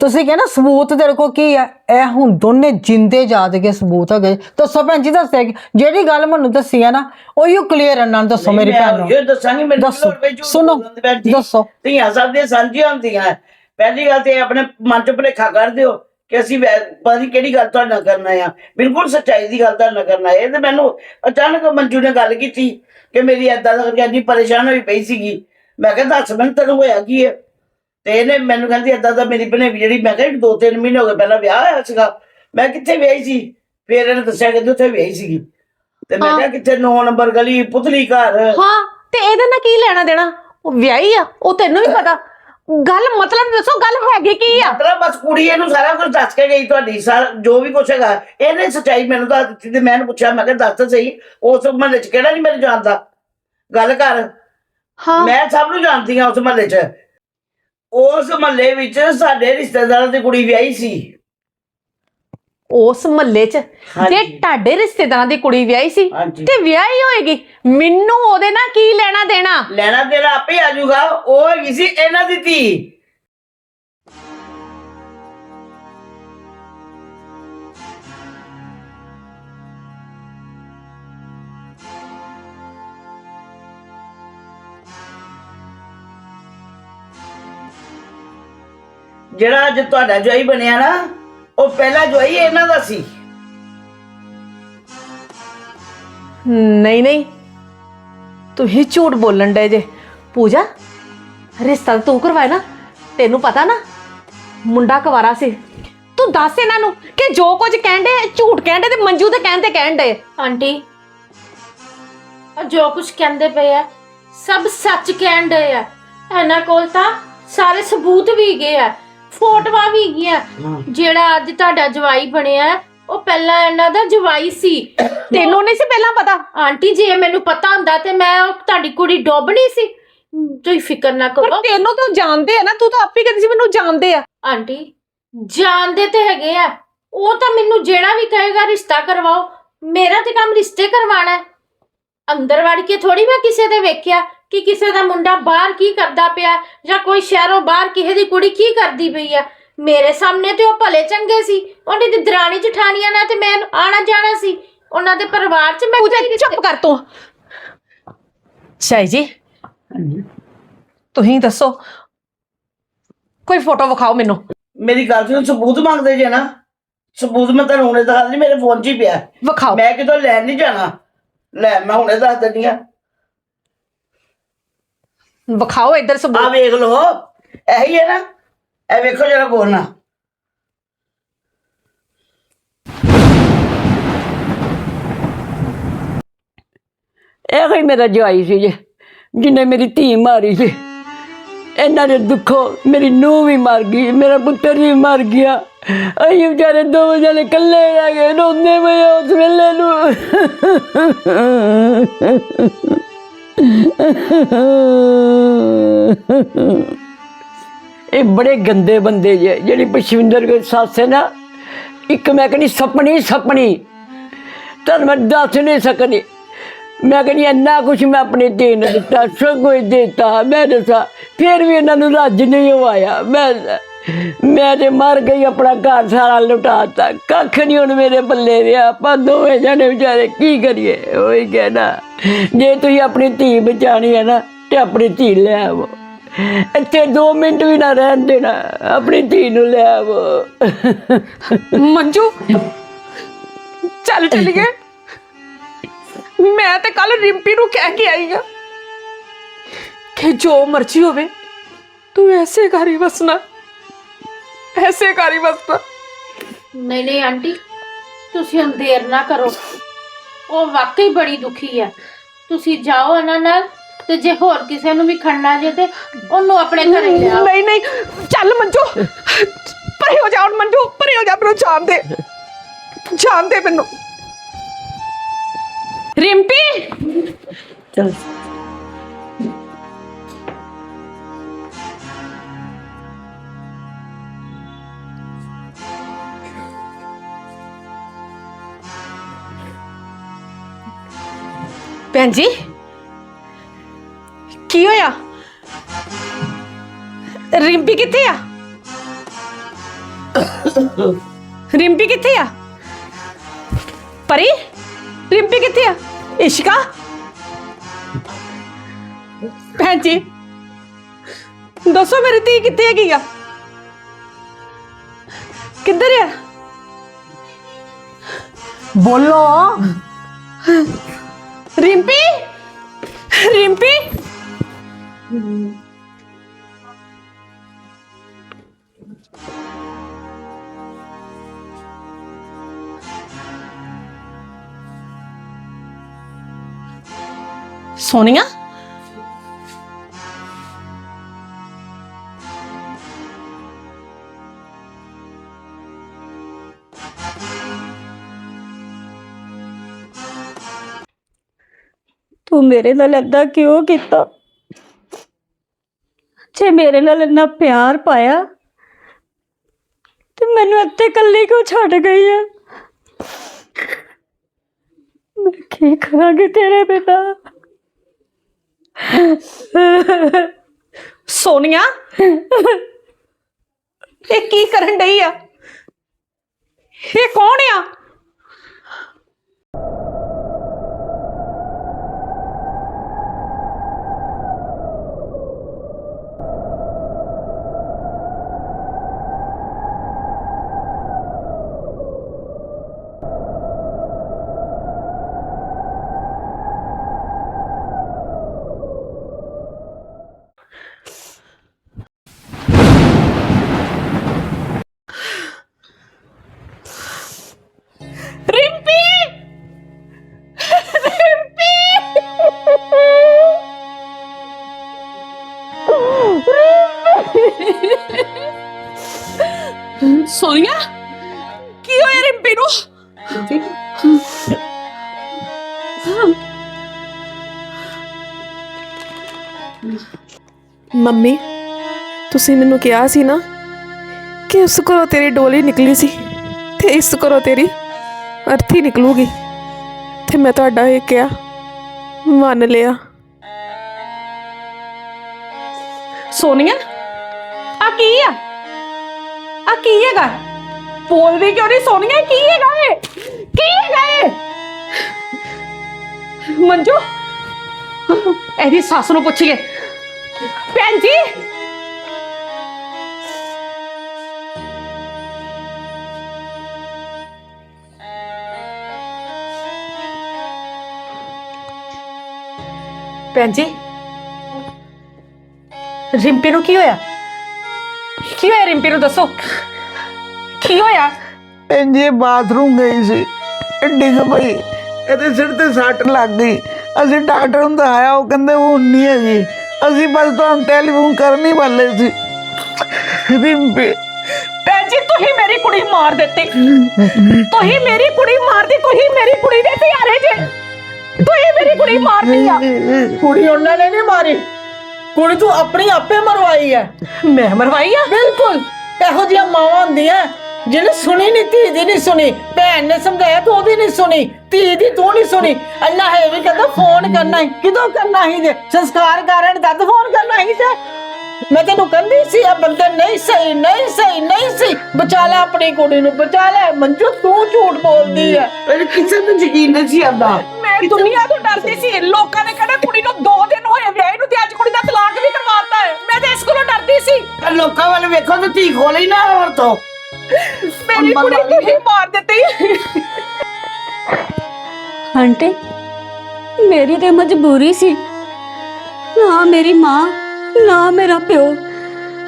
Speaker 1: ਤੁਸੀਂ ਕਹਿੰਦਾ ਸਬੂਤ ਤੇਰੇ ਕੋ ਕੀ ਹੈ ਇਹ ਹੁਣ ਦੋਨੇ ਜਿੰਦੇ ਜਾਦ ਕੇ ਸਬੂਤ ਹੋ ਗਏ। ਦੱਸੋ ਭੈਣ ਜੀ ਦੱਸਿਆ ਕਿ ਜਿਹੜੀ ਗੱਲ ਮੈਨੂੰ ਦੱਸੀ ਹੈ ਨਾ ਉਹੀਓ ਕਲੀਅਰ ਇਹਨਾਂ ਨੂੰ ਦੱਸੋ ਮੇਰੀ ਭੈਣ ਨੂੰ।
Speaker 5: ਇਹ ਦੱਸਾਂਗੀ ਮੈਨੂੰ
Speaker 1: ਦੱਸੋ, ਸੁਣੋ। ਦੱਸੋ।
Speaker 5: ਧੀਆਂ ਸਭ ਦੀਆਂ ਸਾਂਝੀਆਂ ਹੁੰਦੀਆਂ। ਪਹਿਲੀ ਗੱਲ ਤੇ ਆਪਣੇ ਮਨ ਚ ਭੁਲੇਖਾ ਕਰ ਦਿਓ। ਕਿ ਅਸੀਂ ਪਤਾ ਨਹੀਂ ਕਿਹੜੀ ਗੱਲ ਤੁਹਾਡੇ ਨਾਲ ਕਰਨਾ ਆ। ਬਿਲਕੁਲ ਸੱਚਾਈ ਦੀ ਗੱਲ ਤੁਹਾਡੇ ਨਾਲ ਕਰਨਾ ਇਹ ਤੇ ਮੈਨੂੰ ਅਚਾਨਕ ਮੰਜੂ ਨੇ ਗੱਲ ਕੀਤੀ ਕਿ ਮੇਰੀ ਏਦਾਂ ਦਾ ਕਰਕੇ ਇੰਨੀ ਪਰੇਸ਼ਾਨ ਹੋਈ ਪਈ ਸੀਗੀ। ਮੈਂ ਕਿਹਾ ਦੱਸ ਮੈਨੂੰ ਤੈਨੂੰ ਹੋਇਆ ਕੀ ਹੈ ਤੇ ਇਹਨੇ ਮੈਨੂੰ ਕਹਿੰਦੀ ਏਦਾਂ ਦਾ ਮੇਰੀ ਭਣੇਵੀ ਜਿਹੜੀ ਮੈਂ ਕਿਹਾ ਦੋ ਤਿੰਨ ਮਹੀਨੇ ਹੋ ਗਏ ਪਹਿਲਾਂ ਵਿਆਹ ਹੋਇਆ ਸੀਗਾ। ਮੈਂ ਕਿੱਥੇ ਵਿਆਹੀ ਸੀ? ਫਿਰ ਇਹਨੇ ਦੱਸਿਆ ਕਿ ਉੱਥੇ ਵਿਆਹੀ ਸੀਗੀ। ਤੇ ਮੈਂ। ਕਿਹਾ ਕਿੱਥੇ 9 ਨੰਬਰ ਗਲੀ ਪੁਤਲੀ ਘਰ?
Speaker 4: ਹਾਂ ਤੇ ਇਹਦੇ ਨਾਲ ਕੀ ਲੈਣਾ ਦੇਣਾ ਉਹ ਵਿਆਹੀ ਆ ਉਹ ਤੈਨੂੰ ਵੀ ਪਤਾ। ਗੱਲ ਮਤਲਬ ਦੱਸੋ ਗੱਲ ਹੈਗੀ ਕੀ ਆ?
Speaker 5: ਮਤਲਬ ਬਸ ਕੁੜੀ ਇਹਨੂੰ ਸਾਰਾ ਕੁਝ ਦੱਸ ਕੇ ਗਈ ਤੁਹਾਡੀ ਸਾਰਾ ਜੋ ਵੀ ਕੁਛ ਹੈਗਾ ਇਹਨੇ ਸੱਚਾਈ ਮੈਨੂੰ ਦੱਸ ਦਿੱਤੀ ਤੇ ਮੈਂ ਇਹਨੂੰ ਪੁੱਛਿਆ ਮੈਂ ਕਿਹਾ ਦੱਸ ਤਾਂ ਸਹੀ ਉਸ ਮਹੱਲੇ 'ਚ ਕਿਹੜਾ ਨਹੀਂ ਮੈਨੂੰ ਜਾਣਦਾ ਗੱਲ ਕਰ।
Speaker 4: ਹਾਂ।
Speaker 5: ਮੈਂ ਸਭ ਨੂੰ ਜਾਣਦੀ ਹਾਂ ਉਸ ਮਹੱਲੇ 'ਚ। ਉਸ ਮਹੱਲੇ ਵਿੱਚ ਸਾਡੇ ਰਿਸ਼ਤੇਦਾਰਾਂ ਦੀ ਕੁੜੀ ਵਿਆਹੀ ਸੀ।
Speaker 4: ਉਸ ਮਹੱਲੇ 'ਚ
Speaker 5: ਹਾਂਜੀ।
Speaker 4: ਜੇ ਤੁਹਾਡੇ ਰਿਸ਼ਤੇਦਾਰਾਂ ਦੀ ਕੁੜੀ ਵਿਆਹੀ ਸੀ
Speaker 5: ਹਾਂਜੀ।
Speaker 4: ਤੇ ਵਿਆਹੀ ਹੋਏਗੀ ਮੈਨੂੰ ਉਹਦੇ ਨਾਲ ਕੀ ਲੈਣਾ ਦੇਣਾ?
Speaker 5: ਲੈਣਾ ਤੇਰਾ ਆਪੇ ਆ ਜਾਊਗਾ ਉਹ ਹੈਗੀ ਸੀ ਇਹਨਾਂ ਦੀ ਧੀ। ਜਿਹੜਾ ਅੱਜ ਤੁਹਾਡਾ ਜਵਾਈ ਬਣਿਆ ਨਾ ਉਹ ਪਹਿਲਾ ਜਵਾਈ ਇਹਨਾਂ ਦਾ ਸੀ?
Speaker 4: ਨਹੀਂ ਨਹੀਂ। ਤੁਸੀਂ ਝੂਠ ਬੋਲਣ ਡੇ ਜੇ। ਪੂਜਾ ਰਿਸ਼ਤਾ ਤਾਂ ਤੂੰ ਕਰਵਾਇਆ ਨਾ। ਤੈਨੂੰ ਪਤਾ ਨਾ ਮੁੰਡਾ ਕੁਵਾਰਾ ਸੀ। ਤੂੰ ਦੱਸ ਇਹਨਾਂ ਨੂੰ ਕਿ ਜੋ ਕੁਝ ਕਹਿੰਦੇ ਝੂਠ ਕਹਿੰਦੇ ਤੇ ਮੰਜੂ ਦੇ ਕਹਿਣ ਤੇ ਕਹਿਣ ਡੇ
Speaker 3: ਆਂਟੀ ਆ ਜੋ ਕੁਝ ਕਹਿੰਦੇ ਪਏ ਆ ਸਭ ਸੱਚ ਕਹਿਣ ਡਏ ਆ। ਇਹਨਾਂ ਕੋਲ ਤਾਂ ਸਾਰੇ ਸਬੂਤ ਵੀ ਗਏ ਆ। ਫੋਟੋਆਂ ਵੀ ਗਈਆਂ ਜਿਹੜਾ ਅੱਜ ਤੁਹਾਡਾ ਜਵਾਈ ਬਣਿਆ ਉਹ ਪਹਿਲਾਂ ਇਹਨਾਂ ਦਾ ਜਵਾਈ ਸੀ।
Speaker 4: ਤੈਨੂੰ ਨਹੀਂ ਸੀ ਪਹਿਲਾਂ ਪਤਾ?
Speaker 3: ਆਂਟੀ ਜੇ ਮੈਨੂੰ ਪਤਾ ਹੁੰਦਾ ਤੇ ਮੈਂ ਉਹ ਤੁਹਾਡੀ ਕੁੜੀ ਡੋਬਣੀ ਸੀ। ਤੁਸੀਂ ਫਿਕਰ ਨਾ
Speaker 4: ਪਰ
Speaker 3: ਕਰੋ।
Speaker 4: ਤੈਨੂੰ ਤਾਂ ਜਾਣਦੇ ਆ ਨਾ ਤੂੰ ਤਾਂ ਆਪੇ ਕਹਿੰਦੀ ਸੀ ਮੈਨੂੰ ਜਾਣਦੇ ਆ।
Speaker 3: ਆਂਟੀ ਜਾਣਦੇ ਤੇ ਹੈਗੇ ਆ। ਉਹ ਤਾਂ ਮੈਨੂੰ ਜਿਹੜਾ ਵੀ ਕਹੇਗਾ ਰਿਸ਼ਤਾ ਕਰਵਾਓ। ਮੇਰਾ ਤੇ ਕੰਮ ਰਿਸ਼ਤੇ ਕਰਵਾਣਾ ਹੈ। ਅੰਦਰ ਵੜ ਕੇ ਥੋੜੀ ਮੈਂ ਕਿਸੇ ਦੇ ਵੇਖਿਆ। ਕਿ ਕਿਸੇ ਦਾ ਮੁੰਡਾ ਬਾਹਰ ਕੀ ਕਰਦਾ ਪਿਆ ਜਾਂ ਕੋਈ ਸ਼ਹਿਰੋਂ ਬਾਹਰ ਕਿਸੇ ਦੀ ਕੁੜੀ ਕੀ ਕਰਦੀ ਪਈ ਆ ਮੇਰੇ ਸਾਹਮਣੇ ਤੇ ਉਹ ਭਲੇ ਚੰਗੇ ਸੀ। ਉਹਦੀ ਦੀ ਦਰਾਣੀ ਜਠਾਣੀਆਂ ਨਾਲ ਤੇ ਮੈਂ ਆਣਾ ਜਾਣਾ ਸੀ। ਉਹਨਾਂ ਦੇ ਪਰਿਵਾਰ 'ਚ ਮੈਂ
Speaker 4: ਪੂਜਾ ਚੁੱਪ ਕਰ ਤੂੰ। ਸ਼ਾਈ ਜੀ ਤੁਸੀਂ ਦੱਸੋ। ਕੋਈ ਫੋਟੋ ਵਿਖਾਓ ਮੈਨੂੰ।
Speaker 5: ਮੇਰੀ ਗੱਲ ਸੁਣ ਸਬੂਤ ਮੰਗਦੇ ਜੇ ਨਾ ਸਬੂਤ ਮੈਂ ਤੁਹਾਨੂੰ ਹੁਣੇ ਦੱਸ ਦਿੰਦੀ ਮੇਰੇ ਫੋਨ 'ਚ ਹੀ ਪਿਆ।
Speaker 4: ਵਿਖਾਓ।
Speaker 5: ਮੈਂ ਕਿਤੋਂ ਲੈਣ ਨਹੀਂ ਜਾਣਾ। ਲੈ ਮੈਂ ਹੁਣੇ ਦੱਸ ਦਿੰਦੀ ਆ।
Speaker 4: ਵਿਖਾਓ ਇੱਧਰ
Speaker 5: ਆ
Speaker 4: ਸਬੂਤ
Speaker 5: ਵੇਖ ਲਓ ਇਹੀ ਹੈ ਨਾ ਇਹ ਵੇਖੋ ਜਰਾ ਕੋਨਾ
Speaker 6: ਇਹੋ ਹੀ ਮੇਰਾ ਜਵਾਈ ਸੀ ਜੇ ਜਿਹਨੇ ਮੇਰੀ ਧੀ ਮਾਰੀ ਸੀ। ਇਹਨਾਂ ਦੇ ਦੁੱਖੋਂ ਮੇਰੀ ਨੂੰਹ ਵੀ ਮਰ ਗਈ ਮੇਰਾ ਪੁੱਤਰ ਵੀ ਮਰ ਗਿਆ। ਅਸੀਂ ਵਿਚਾਰੇ ਦੋ ਜਣੇ ਇਕੱਲੇ ਰਹਿ ਗਏ ਰੋਂਦੇ ਪਏ ਉਸ ਵੇਲੇ ਨੂੰ। ਇਹ ਬੜੇ ਗੰਦੇ ਬੰਦੇ ਜੇ, ਜਿਹੜੀ ਪਸ਼ਵਿੰਦਰ ਕੋ ਸੱਸ ਹੈ ਨਾ, ਇੱਕ ਮੈਂ ਕਹਿੰਦੀ ਸਪਣੀ ਸਪਣੀ। ਤੁਹਾਨੂੰ ਮੈਂ ਦੱਸ ਨਹੀਂ ਸਕਦੀ। ਮੈਂ ਕਹਿੰਦੀ ਇੰਨਾ ਕੁਛ ਮੈਂ ਆਪਣੀ ਧੀ ਨੂੰ ਦਿੱਤਾ ਸਭ ਕੁਝ ਦਿੱਤਾ। ਮੈਂ ਦੱਸਾਂ, ਫਿਰ ਵੀ ਇਹਨਾਂ ਨੂੰ ਰੱਜ ਨਹੀਂ ਹੋਇਆ ਮੈਂ ਮੈਂ ਤੇ ਮਰ ਗਈ ਆਪਣਾ ਘਰ ਸਾਰਾ ਲੁਟਾਤਾ ਕੱਖ ਨਹੀਂ ਹੁਣ ਮੇਰੇ ਪੱਲੇ ਰਿਹਾ ਆਪਾਂ ਦੋਵੇਂ ਜਣੇ ਵਿਚਾਰੇ ਕੀ ਕਰੀਏ ਉਹੀ ਕਹਿਣਾ ਜੇ ਤੁਸੀਂ ਆਪਣੀ ਧੀ ਬਚਾਣੀ ਹੈ ਨਾ ਤੇ ਆਪਣੀ ਧੀ ਲੈ ਆਵੋ ਇੱਥੇ 2 ਮਿੰਟ ਵੀ ਨਾ ਰਹਿਣ ਦੇਣਾ ਆਪਣੀ ਧੀ ਨੂੰ ਲੈ ਆਵੋ
Speaker 4: ਮੰਜੂ ਚੱਲ ਚੱਲੀਏ ਮੈਂ ਤੇ ਕੱਲ ਰਿੰਪੀ ਨੂੰ ਕਹਿ ਕੇ ਆਈ ਆ ਕਿ ਜੋ ਮਰਜ਼ੀ ਹੋਵੇ ਤੂੰ ਐਸੇ ਘਰ ਹੀ ਵਸਣਾ ਐਸੇ ਹੀ ਵਸਣਾ
Speaker 3: ਨਹੀਂ ਨਹੀਂ ਆਂਟੀ ਤੁਸੀਂ ਹੁਣ ਦੇਰ ਨਾ ਕਰੋ। ਉਹ ਵਾਕਈ ਬੜੀ ਦੁਖੀ ਹੈ ਤੁਸੀਂ ਜਾਓ ਇਹਨਾਂ ਨਾਲ ਤੇ ਜੇ ਹੋਰ ਕਿਸੇ ਨੂੰ ਵੀ ਖੜਨਾ ਜੇ ਤੇ ਉਹਨੂੰ ਆਪਣੇ ਘਰੇ ਲਿਆਓ।
Speaker 4: ਨਹੀਂ ਨਹੀਂ ਚੱਲ ਮੰਜੂ। ਪਰੇ ਹੋ ਜਾ ਹੁਣ ਮੰਜੂ ਪਰੇ ਹੋ ਜਾ ਮੈਨੂੰ ਜਾਣ ਦੇ। ਜਾਣ ਦੇ ਮੈਨੂੰ। ਰਿੰਪੀ।
Speaker 6: ਚਲ।
Speaker 4: ਭੈਣ ਜੀ ਕੀ ਹੋਇਆ ਰਿੰਪੀ ਕਿੱਥੇ ਆ ਰਿੰਪੀ ਕਿੱਥੇ ਆ ਪਰੀ ਰਿੰਪੀ ਕਿੱਥੇ ਆ ਇਸ਼ਕਾ ਭੈਣ ਜੀ ਦੱਸੋ ਮੇਰੀ ਧੀ ਕਿੱਥੇ ਹੈਗੀ ਆ ਕਿੱਧਰ ਆ
Speaker 1: ਬੋਲੋ
Speaker 4: ਰਿੰਪੀ? ਰਿੰਪੀ? ਸੋਨੀਆ?
Speaker 7: ਮੇਰੇ ਨਾਲ ਏਦਾਂ ਕਿਉਂ ਕੀਤਾ? ਜੇ ਮੇਰੇ ਨਾਲ ਇੰਨਾ ਪਿਆਰ ਪਾਇਆ, ਤੇ ਮੈਨੂੰ ਇੱਥੇ ਇਕੱਲੀ ਕਿਉਂ ਛੱਡ ਗਈ ਆ? ਮੈਂ ਕੀ ਕਰਾਂਗੀ ਤੇਰੇ ਬਿਨਾ?
Speaker 4: ਸੋਨੀਆ, ਇਹ ਕੀ ਕਰਨ ਡਈ ਆ? ਇਹ
Speaker 8: ਮੰਮੀ ਤੁਸੀਂ ਮੈਨੂੰ ਕਿਹਾ ਸੀ ਨਾ ਕਿ ਉਸ ਘਰੋਂ ਤੇਰੀ ਡੋਲੀ ਨਿਕਲੀ ਸੀ ਤੇ ਇਸ ਘਰੋਂ ਤੇਰੀ ਅਰਥੀ ਨਿਕਲੂਗੀ ਤੇ ਮੈਂ ਤੁਹਾਡਾ ਇਹ ਕਿਹਾ ਮੰਨ ਲਿਆ
Speaker 4: ਸੋਨੀਆ ਆ ਕੀ ਆ ਆ ਕੀ ਹੈਗਾ ਬੋਲਦੀ ਕਿਉਂ ਨਹੀਂ ਸੋਨੀਆ ਕੀ ਹੈਗਾ ਇਹ ਕੀ ਹੈਗਾ ਇਹ ਮੰਜੂ ਇਹਦੀ ਸੱਸ ਨੂੰ ਪੁੱਛੀਏ ਭੈਣ ਜੀ ਭੈਣ ਜੀ ਰਿੰਪੀ ਨੂੰ ਕੀ ਹੋਇਆ ਕੀ ਹੋਇਆ ਰਿੰਪੀ ਨੂੰ ਦੱਸੋ ਕੀ ਹੋਇਆ
Speaker 9: ਇੰਜੇ ਬਾਥਰੂਮ ਗਈ ਸੀ ਇਹ ਡਿੱਗ ਪਈ ਇਹਦੇ ਸਿਰ ਤੇ ਸੱਟ ਲੱਗ ਗਈ ਅਸੀਂ ਡਾਕਟਰ ਨੂੰ ਦਿਖਾਇਆ ਉਹ ਕਹਿੰਦੇ ਉਹ ਨਹੀਂ ਹੈਗੀ ਅਸੀਂ ਬਸ ਤੁਹਾਨੂੰ ਟੈਲੀਫੋਨ ਕਰਨ ਹੀ ਵਾਲੇ ਸੀ। ਰਿੰਪੀ।
Speaker 4: ਭੈਣ ਜੀ ਤੁਸੀਂ ਮੇਰੀ ਕੁੜੀ ਮਾਰ ਦਿੱਤੀ। ਤੁਸੀਂ ਮੇਰੀ ਕੁੜੀ ਮਾਰਦੀ ਤੁਸੀਂ ਮੇਰੀ ਕੁੜੀ ਦੇ ਤਿਆਰੇ ਜੇ। ਤੁਸੀਂ ਮੇਰੀ ਕੁੜੀ ਮਾਰਦੀ ਆ।
Speaker 1: ਕੁੜੀ ਉਹਨਾਂ ਨੇ ਨਹੀਂ ਮਾਰੀ। ਕੁੜੀ ਤੂੰ ਆਪਣੀ ਆਪੇ ਮਰਵਾਈ ਹੈ।
Speaker 4: ਮੈਂ ਮਰਵਾਈ ਆ?
Speaker 1: ਬਿਲਕੁਲ। ਇਹੋ ਜਿਹੀਆਂ ਮਾਵਾਂ ਹੁੰਦੀਆਂ। ਜਿਹਨੇ ਸੁਣੀ ਨਹੀਂ ਧੀ ਦੀ ਨਹੀਂ ਸੁਣੀ ਭੈਣ ਨੇ ਸਮਝਾਇਆ ਤੂੰ ਉਹਦੀ ਨਹੀਂ ਸੁਣੀ ਧੀ ਦੀ ਤੂੰ ਨਹੀਂ ਸੁਣੀ। ਅੱਲਾ ਹੈ ਵੀ ਕਹਿੰਦਾ ਫੋਨ ਕਰਨਾ ਹੈ। ਕਿਦੋਂ ਕਰਨਾ ਹੀ ਜੇ? ਸੰਸਕਾਰ ਕਰਨ ਤਦ ਫੋਨ ਕਰਨਾ ਹੀ ਜੇ? ਮੈਂ ਤੈਨੂੰ ਕਹਿੰਦੀ ਸੀ ਆ ਬੰਦੇ ਨਹੀਂ ਸਹੀ ਨਹੀਂ ਸਹੀ ਨਹੀਂ ਸਹੀ। ਬਚਾ ਲੈ ਆਪਣੀ ਕੁੜੀ ਨੂੰ ਬਚਾ ਲੈ। ਮੰਜੂ ਤੂੰ ਝੂਠ ਬੋਲਦੀ ਹੈ
Speaker 5: ਮੈਨੂੰ ਕਿਸੇ ਤੇ ਯਕੀਨ ਨਹੀਂ ਸੀ ਆਉਂਦਾ।
Speaker 4: ਮੈਂ ਦੁਨੀਆ ਤੋਂ ਡਰਦੀ ਸੀ। ਲੋਕਾਂ ਨੇ ਕਹਿੰਦਾ ਕੁੜੀ ਨੂੰ 2 ਦਿਨ ਹੋਏ ਵਿਆਹ ਨੂੰ ਤੇ ਅੱਜ ਕੁੜੀ ਦਾ ਤਲਾਕ ਵੀ ਕਰਵਾਤਾ ਹੈ। ਮੈਂ ਤੇ ਇਸ ਕੋਲੋਂ ਡਰਦੀ ਸੀ।
Speaker 5: ਲੋਕਾਂ ਵੱਲ ਵੇਖੋ ਤੇ ਧੀ ਖੋਲੀ ਨਾ ਵਰਤੋ
Speaker 4: ਮੇਰੀ ਕੁੜੀ ਨੂੰ ਹੀ ਮਾਰ ਦਿੱਤੀ
Speaker 7: ਆਂਟੀ ਮੇਰੀ ਤੇ ਮਜਬੂਰੀ ਸੀ ਨਾ ਮੇਰੀ ਮਾਂ ਨਾ ਮੇਰਾ ਪਿਓ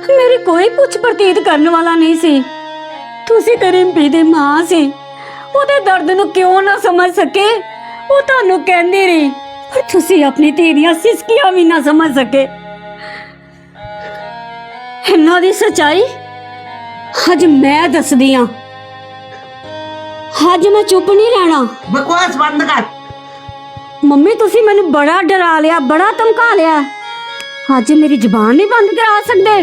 Speaker 7: ਮੇਰੀ ਕੋਈ ਪੁੱਛ ਪ੍ਰਤੀਤ ਕਰਨ ਵਾਲਾ ਨਹੀਂ ਸੀ ਤੁਸੀਂ ਤੇ ਰਿੰਪੀ ਦੀ ਮਾਂ ਸੀ ਉਹਦੇ ਦਰਦ ਨੂੰ ਕਿਉਂ ਨਾ ਸਮਝ ਸਕੇ ਉਹ ਤੁਹਾਨੂੰ ਕਹਿੰਦੀ ਰਹੀ ਪਰ ਤੁਸੀਂ ਆਪਣੀ ਧੀ ਦੀਆਂ ਸਿਸਕੀਆਂ ਵੀ ਨਾ ਸਮਝ ਸਕੇ ਇਹਨਾਂ ਦੀ ਸਚਾਈ ਅੱਜ ਮੈਂ ਦੱਸਦੀ ਆ ਅੱਜ ਮੈਂ ਚੁੱਪ ਨਹੀਂ ਰਹਿਣਾ
Speaker 5: ਬਕਵਾਸ ਬੰਦ ਕਰ
Speaker 7: ਮੰਮੀ ਤੁਸੀਂ ਮੈਨੂੰ ਬੜਾ ਡਰਾ ਲਿਆ ਬੜਾ ਧਮਕਾ ਲਿਆ ਅੱਜ ਮੇਰੀ ਜ਼ੁਬਾਨ ਨਹੀਂ ਬੰਦ ਕਰਾ ਸਕਦੇ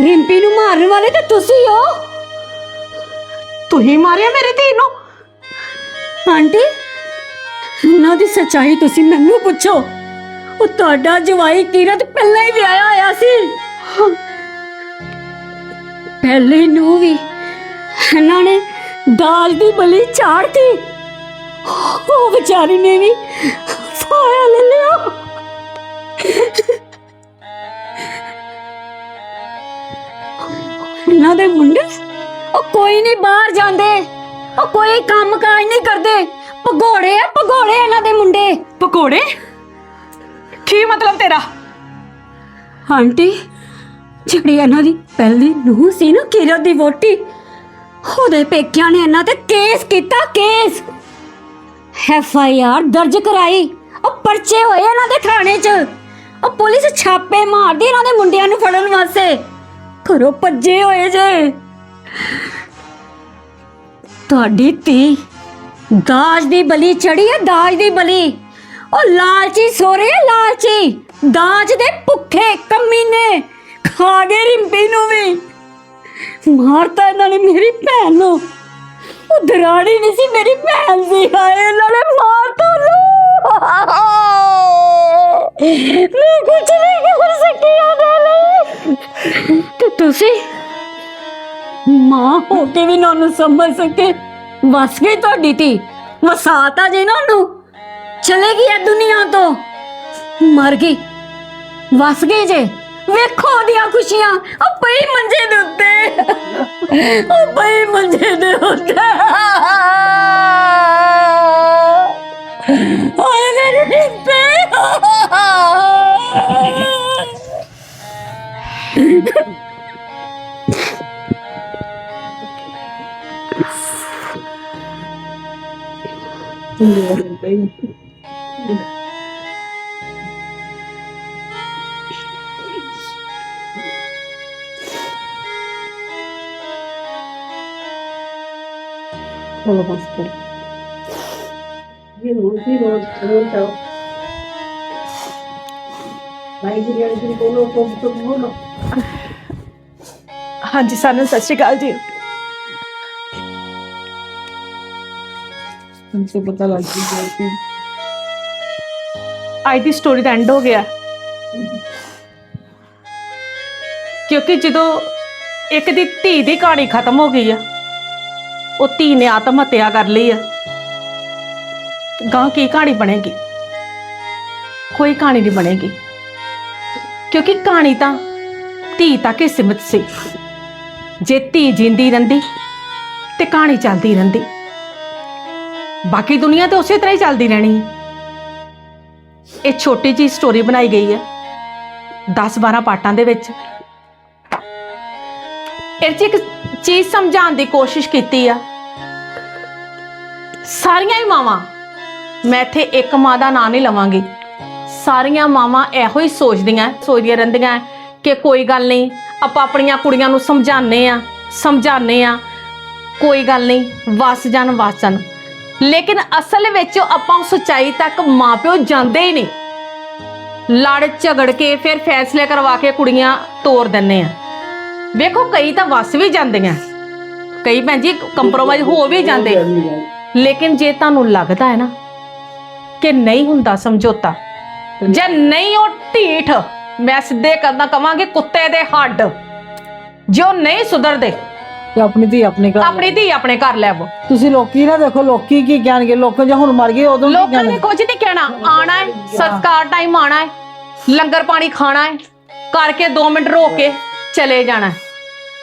Speaker 7: ਰਿੰਪੀ ਨੂੰ ਮਾਰਨ ਵਾਲੇ ਤਾਂ ਤੁਸੀਂ ਹੋ
Speaker 4: ਤੁਸੀਂ ਮਾਰਿਆ ਮੇਰੀ ਧੀ ਨੂੰ
Speaker 7: ਆਂਟੀ ਉਹਨਾਂ ਦੀ ਸੱਚਾਈ ਤੁਸੀਂ ਮੈਨੂੰ ਪੁੱਛੋ ਉਹ ਤੁਹਾਡਾ ਜਵਾਈ ਕੀਰਤ ਪਹਿਲਾਂ ਹੀ ਵਿਆਹਿਆ ਹੋਇਆ ਸੀ ਪਹਿਲੇ ਨੂੰ ਵੀ ਇਹਨਾਂ ਨੇ ਦਾਜ ਦੀ ਬਲੀ ਚਾੜਤੀ। ਉਹ ਵਿਚਾਰੀ ਨੇ ਵੀ ਫਾਇਆ ਲੈ ਲਿਆ। ਇਹਨਾਂ ਦੇ ਮੁੰਡੇ ਉਹ ਕੋਈ ਨਹੀਂ ਬਾਹਰ ਜਾਂਦੇ। ਉਹ ਕੋਈ ਕੰਮ ਕਾਜ ਨਹੀਂ ਕਰਦੇ। ਭਗੋੜੇ ਆ ਭਗੋੜੇ ਇਹਨਾਂ ਦੇ ਮੁੰਡੇ।
Speaker 4: ਪਕੌੜੇ ਕੀ ਮਤਲਬ ਤੇਰਾ?
Speaker 7: ਆਂਟੀ ਜਿਹੜੀ ਇਹਨਾਂ ਦੀ ਪਹਿਲੀ ਨੂੰਹ ਸੀ ਨਾ ਕਿਰਤ ਦੀ ਵੋਟੀ ਉਹਦੇ ਪੇਕਿਆਂ ਨੇ ਇਹਨਾਂ ਤੇ ਕੇਸ ਕੀਤਾ, ਕੇਸ। ਐਫ ਆਈ ਆਰ ਦਰਜ ਕਰਾਈ। ਉਹ ਪਰਚੇ ਹੋਏ ਇਹਨਾਂ ਦੇ ਥਾਣੇ 'ਚ। ਉਹ ਪੁਲਿਸ ਛਾਪੇ ਮਾਰਦੀ ਇਹਨਾਂ ਦੇ ਮੁੰਡਿਆਂ ਨੂੰ ਫੜਨ ਵਾਸਤੇ। ਘਰੋਂ ਭੱਜੇ ਹੋਏ ਜੇ। ਤੁਹਾਡੀ ਧੀ ਦਾਜ ਦੀ ਬਲੀ ਚੜੀ ਹੈ, ਦਾਜ ਦੀ ਬਲੀ। ਉਹ ਲਾਲਚੀ ਸੋਰੇ ਲਾਲਚੀ। ਦਾਜ ਦੇ ਭੁੱਖੇ ਕਮੀਨੇ। ਖਾ ਗਏ ਰਿੰਪੀ ਨੂੰ ਵੀ। ਮਾਰਤਾ ਇਹਨਾਂ ਨੇ ਮੇਰੀ ਭੈਣ ਨੂੰ। ਉਹ ਦਰਾੜੀ ਨਹੀਂ ਸੀ, ਮੇਰੀ ਭੈਣ ਸੀ। ਹਾਏ ਇਹਨਾਂ ਨੇ ਮਾਰਤਾ ਨੂੰ ਮੈਂ ਕੁਝ ਨਹੀਂ ਕਰ ਸਕੀ ਉਹਦੇ ਲਈ। ਤੇ ਤੁਸੀਂ? ਮਾਂ ਹੋ ਕੇ ਵੀ ਨਾ ਉਹਨੂੰ ਸਮਝ ਸਕੇ। ਵਸ ਗਈ ਤੁਹਾਡੀ ਧੀ। ਵਸਾਤਾ ਜੇ ਨਾ ਉਹਨੂੰ। ਚਲੇ ਗਈ ਇਹ ਦੁਨੀਆ ਤੋਂ। ਮਰ ਗਈ। ਵਸ ਗਈ ਜੇ। ਵੇਖੋ ਉਹਦੀਆਂ ਖੁਸ਼ੀਆਂ। ਉਹ ਪਈ ਮੰਜੇ ਦੇ ਉੱਤੇ। ਉਹ ਪਈ ਮੰਜੇ ਦੇ ਉੱਤੇ। ਓਏ ਮੇਰੇ ਰਿੰਪੇ ভালোবাস করি
Speaker 4: ਹਾਂਜੀ ਸਾਨੂੰ ਸਤਿ ਸ਼੍ਰੀ ਅਕਾਲ ਜੀ
Speaker 8: ਤੁਹਾਨੂੰ ਪਤਾ ਲੱਗ ਗਿਆ ਕਿ
Speaker 4: ਅੱਜ ਦੀ ਸਟੋਰੀ ਦਾ ਐਂਡ ਹੋ ਗਿਆ। ਕਿਉਂਕਿ ਜਦੋਂ ਇੱਕ ਦੀ ਧੀ ਦੀ ਕਹਾਣੀ ਖਤਮ ਹੋ ਗਈ ਆ ਉਹ ਧੀ ਨੇ ਆਤਮ ਹੱਤਿਆ ਕਰ ਲਈ ਆ। ਗਾਂ ਕੀ ਕਹਾਣੀ ਬਣੇਗੀ? ਕੋਈ ਕਹਾਣੀ ਨਹੀਂ ਬਣੇਗੀ। ਕਿਉਂਕਿ ਕਹਾਣੀ ਤਾਂ ਧੀ ਤੱਕ ਹੀ ਸੀਮਿਤ ਸੀ। ਜੇ ਧੀ ਜਿੰਦੀ ਰਹਿੰਦੀ ਤੇ ਕਹਾਣੀ ਚੱਲਦੀ ਰਹਿੰਦੀ। ਬਾਕੀ ਦੁਨੀਆ ਤੇ ਉਸੇ ਤਰ੍ਹਾਂ ਹੀ ਚੱਲਦੀ ਰਹਿਣੀ ਹੈ। ਇਹ ਛੋਟੀ ਜੀ ਸਟੋਰੀ ਬਣਾਈ ਗਈ ਹੈ। 10-12 ਪਾਰਟਾਂ ਦੇ ਵਿੱਚ। ਇਹ 'ਚ ਇੱਕ ਚੀਜ਼ ਸਮਝਾਉਣ ਦੀ ਕੋਸ਼ਿਸ਼ ਕੀਤੀ ਆ। ਸਾਰੀਆਂ ਹੀ ਮਾਵਾਂ। ਮੈਂ ਇੱਥੇ ਇੱਕ ਮਾਂ ਦਾ ਨਾਂ ਨਹੀਂ ਲਵਾਂਗੀ। ਸਾਰੀਆਂ ਮਾਵਾਂ ਇਹੋ ਹੀ ਸੋਚਦੀਆਂ ਸੋਚਦੀਆਂ ਰਹਿੰਦੀਆਂ ਕਿ ਕੋਈ ਗੱਲ ਨਹੀਂ, ਆਪਾਂ ਆਪਣੀਆਂ ਕੁੜੀਆਂ ਨੂੰ ਸਮਝਾਉਂਦੇ ਆ ਸਮਝਾਉਂਦੇ ਆ ਕੋਈ ਗੱਲ ਨਹੀਂ, ਵਸ ਜਾਣ ਵਸ ਜਾਣ। ਲੇਕਿਨ ਅਸਲ ਵਿੱਚ ਆਪਾਂ ਉਸ ਸੱਚਾਈ ਤੱਕ ਮਾਪਿਓ ਜਾਂਦੇ ਹੀ ਨਹੀਂ। ਲੜ, ਝਗੜ ਕੇ ਫਿਰ ਫੈਸਲੇ ਕਰਵਾ ਕੇ ਕੁੜੀਆਂ ਤੋਰ ਦਿੰਨੇ ਆ ਵੇਖੋ, ਕਈ ਤਾਂ ਵਸ ਵੀ ਜਾਂਦੀਆਂ। ਕਈ ਭੈਣ ਜੀ ਕੰਪਰੋਮਾਈਜ਼ ਹੋ ਵੀ ਜਾਂਦੇ। ਲੇਕਿਨ ਜੇ ਤੁਹਾਨੂੰ ਲੱਗਦਾ ਹੈ ਨਾ ਕਿ ਨਹੀਂ ਹੁੰਦਾ ਸਮਝੌਤਾ ਜੇ ਨਹੀਂ ਉਹ ਢੀਠ ਮੈਂ ਸਿੱਧੇ ਕਰਨਾ ਕਵਾਂਗੇ ਕੁੱਤੇ ਦੇ ਹੱਡ ਜੋ ਨਹੀਂ ਸੁਧਰਦੇ
Speaker 1: ਤੇ ਆਪਣੀ ਧੀ ਆਪਣੇ ਘਰ
Speaker 4: ਆਪਣੀ ਧੀ ਆਪਣੇ ਘਰ ਲੈ ਆਵੋ।
Speaker 1: ਤੁਸੀਂ ਲੋਕੀ ਨਾ ਦੇਖੋ ਲੋਕੀ ਕੀ ਕਹਿਣਗੇ? ਲੋਕ ਜੇ ਹੁਣ ਮਰ ਗਏ ਉਦੋਂ ਕੀ
Speaker 4: ਲੋਕਾਂ
Speaker 1: ਕਹਿਣਗੇ?
Speaker 4: ਨੇ ਕੁਝ ਨਹੀਂ ਕਹਿਣਾ। ਆਣਾ ਹੈ ਸੰਸਕਾਰ ਟਾਈਮ ਆਣਾ ਹੈ ਲੰਗਰ ਪਾਣੀ ਖਾਣਾ ਹੈ ਕਰਕੇ 2 ਮਿੰਟ ਰੋਕ ਕੇ ਚਲੇ ਜਾਣਾ ਹੈ।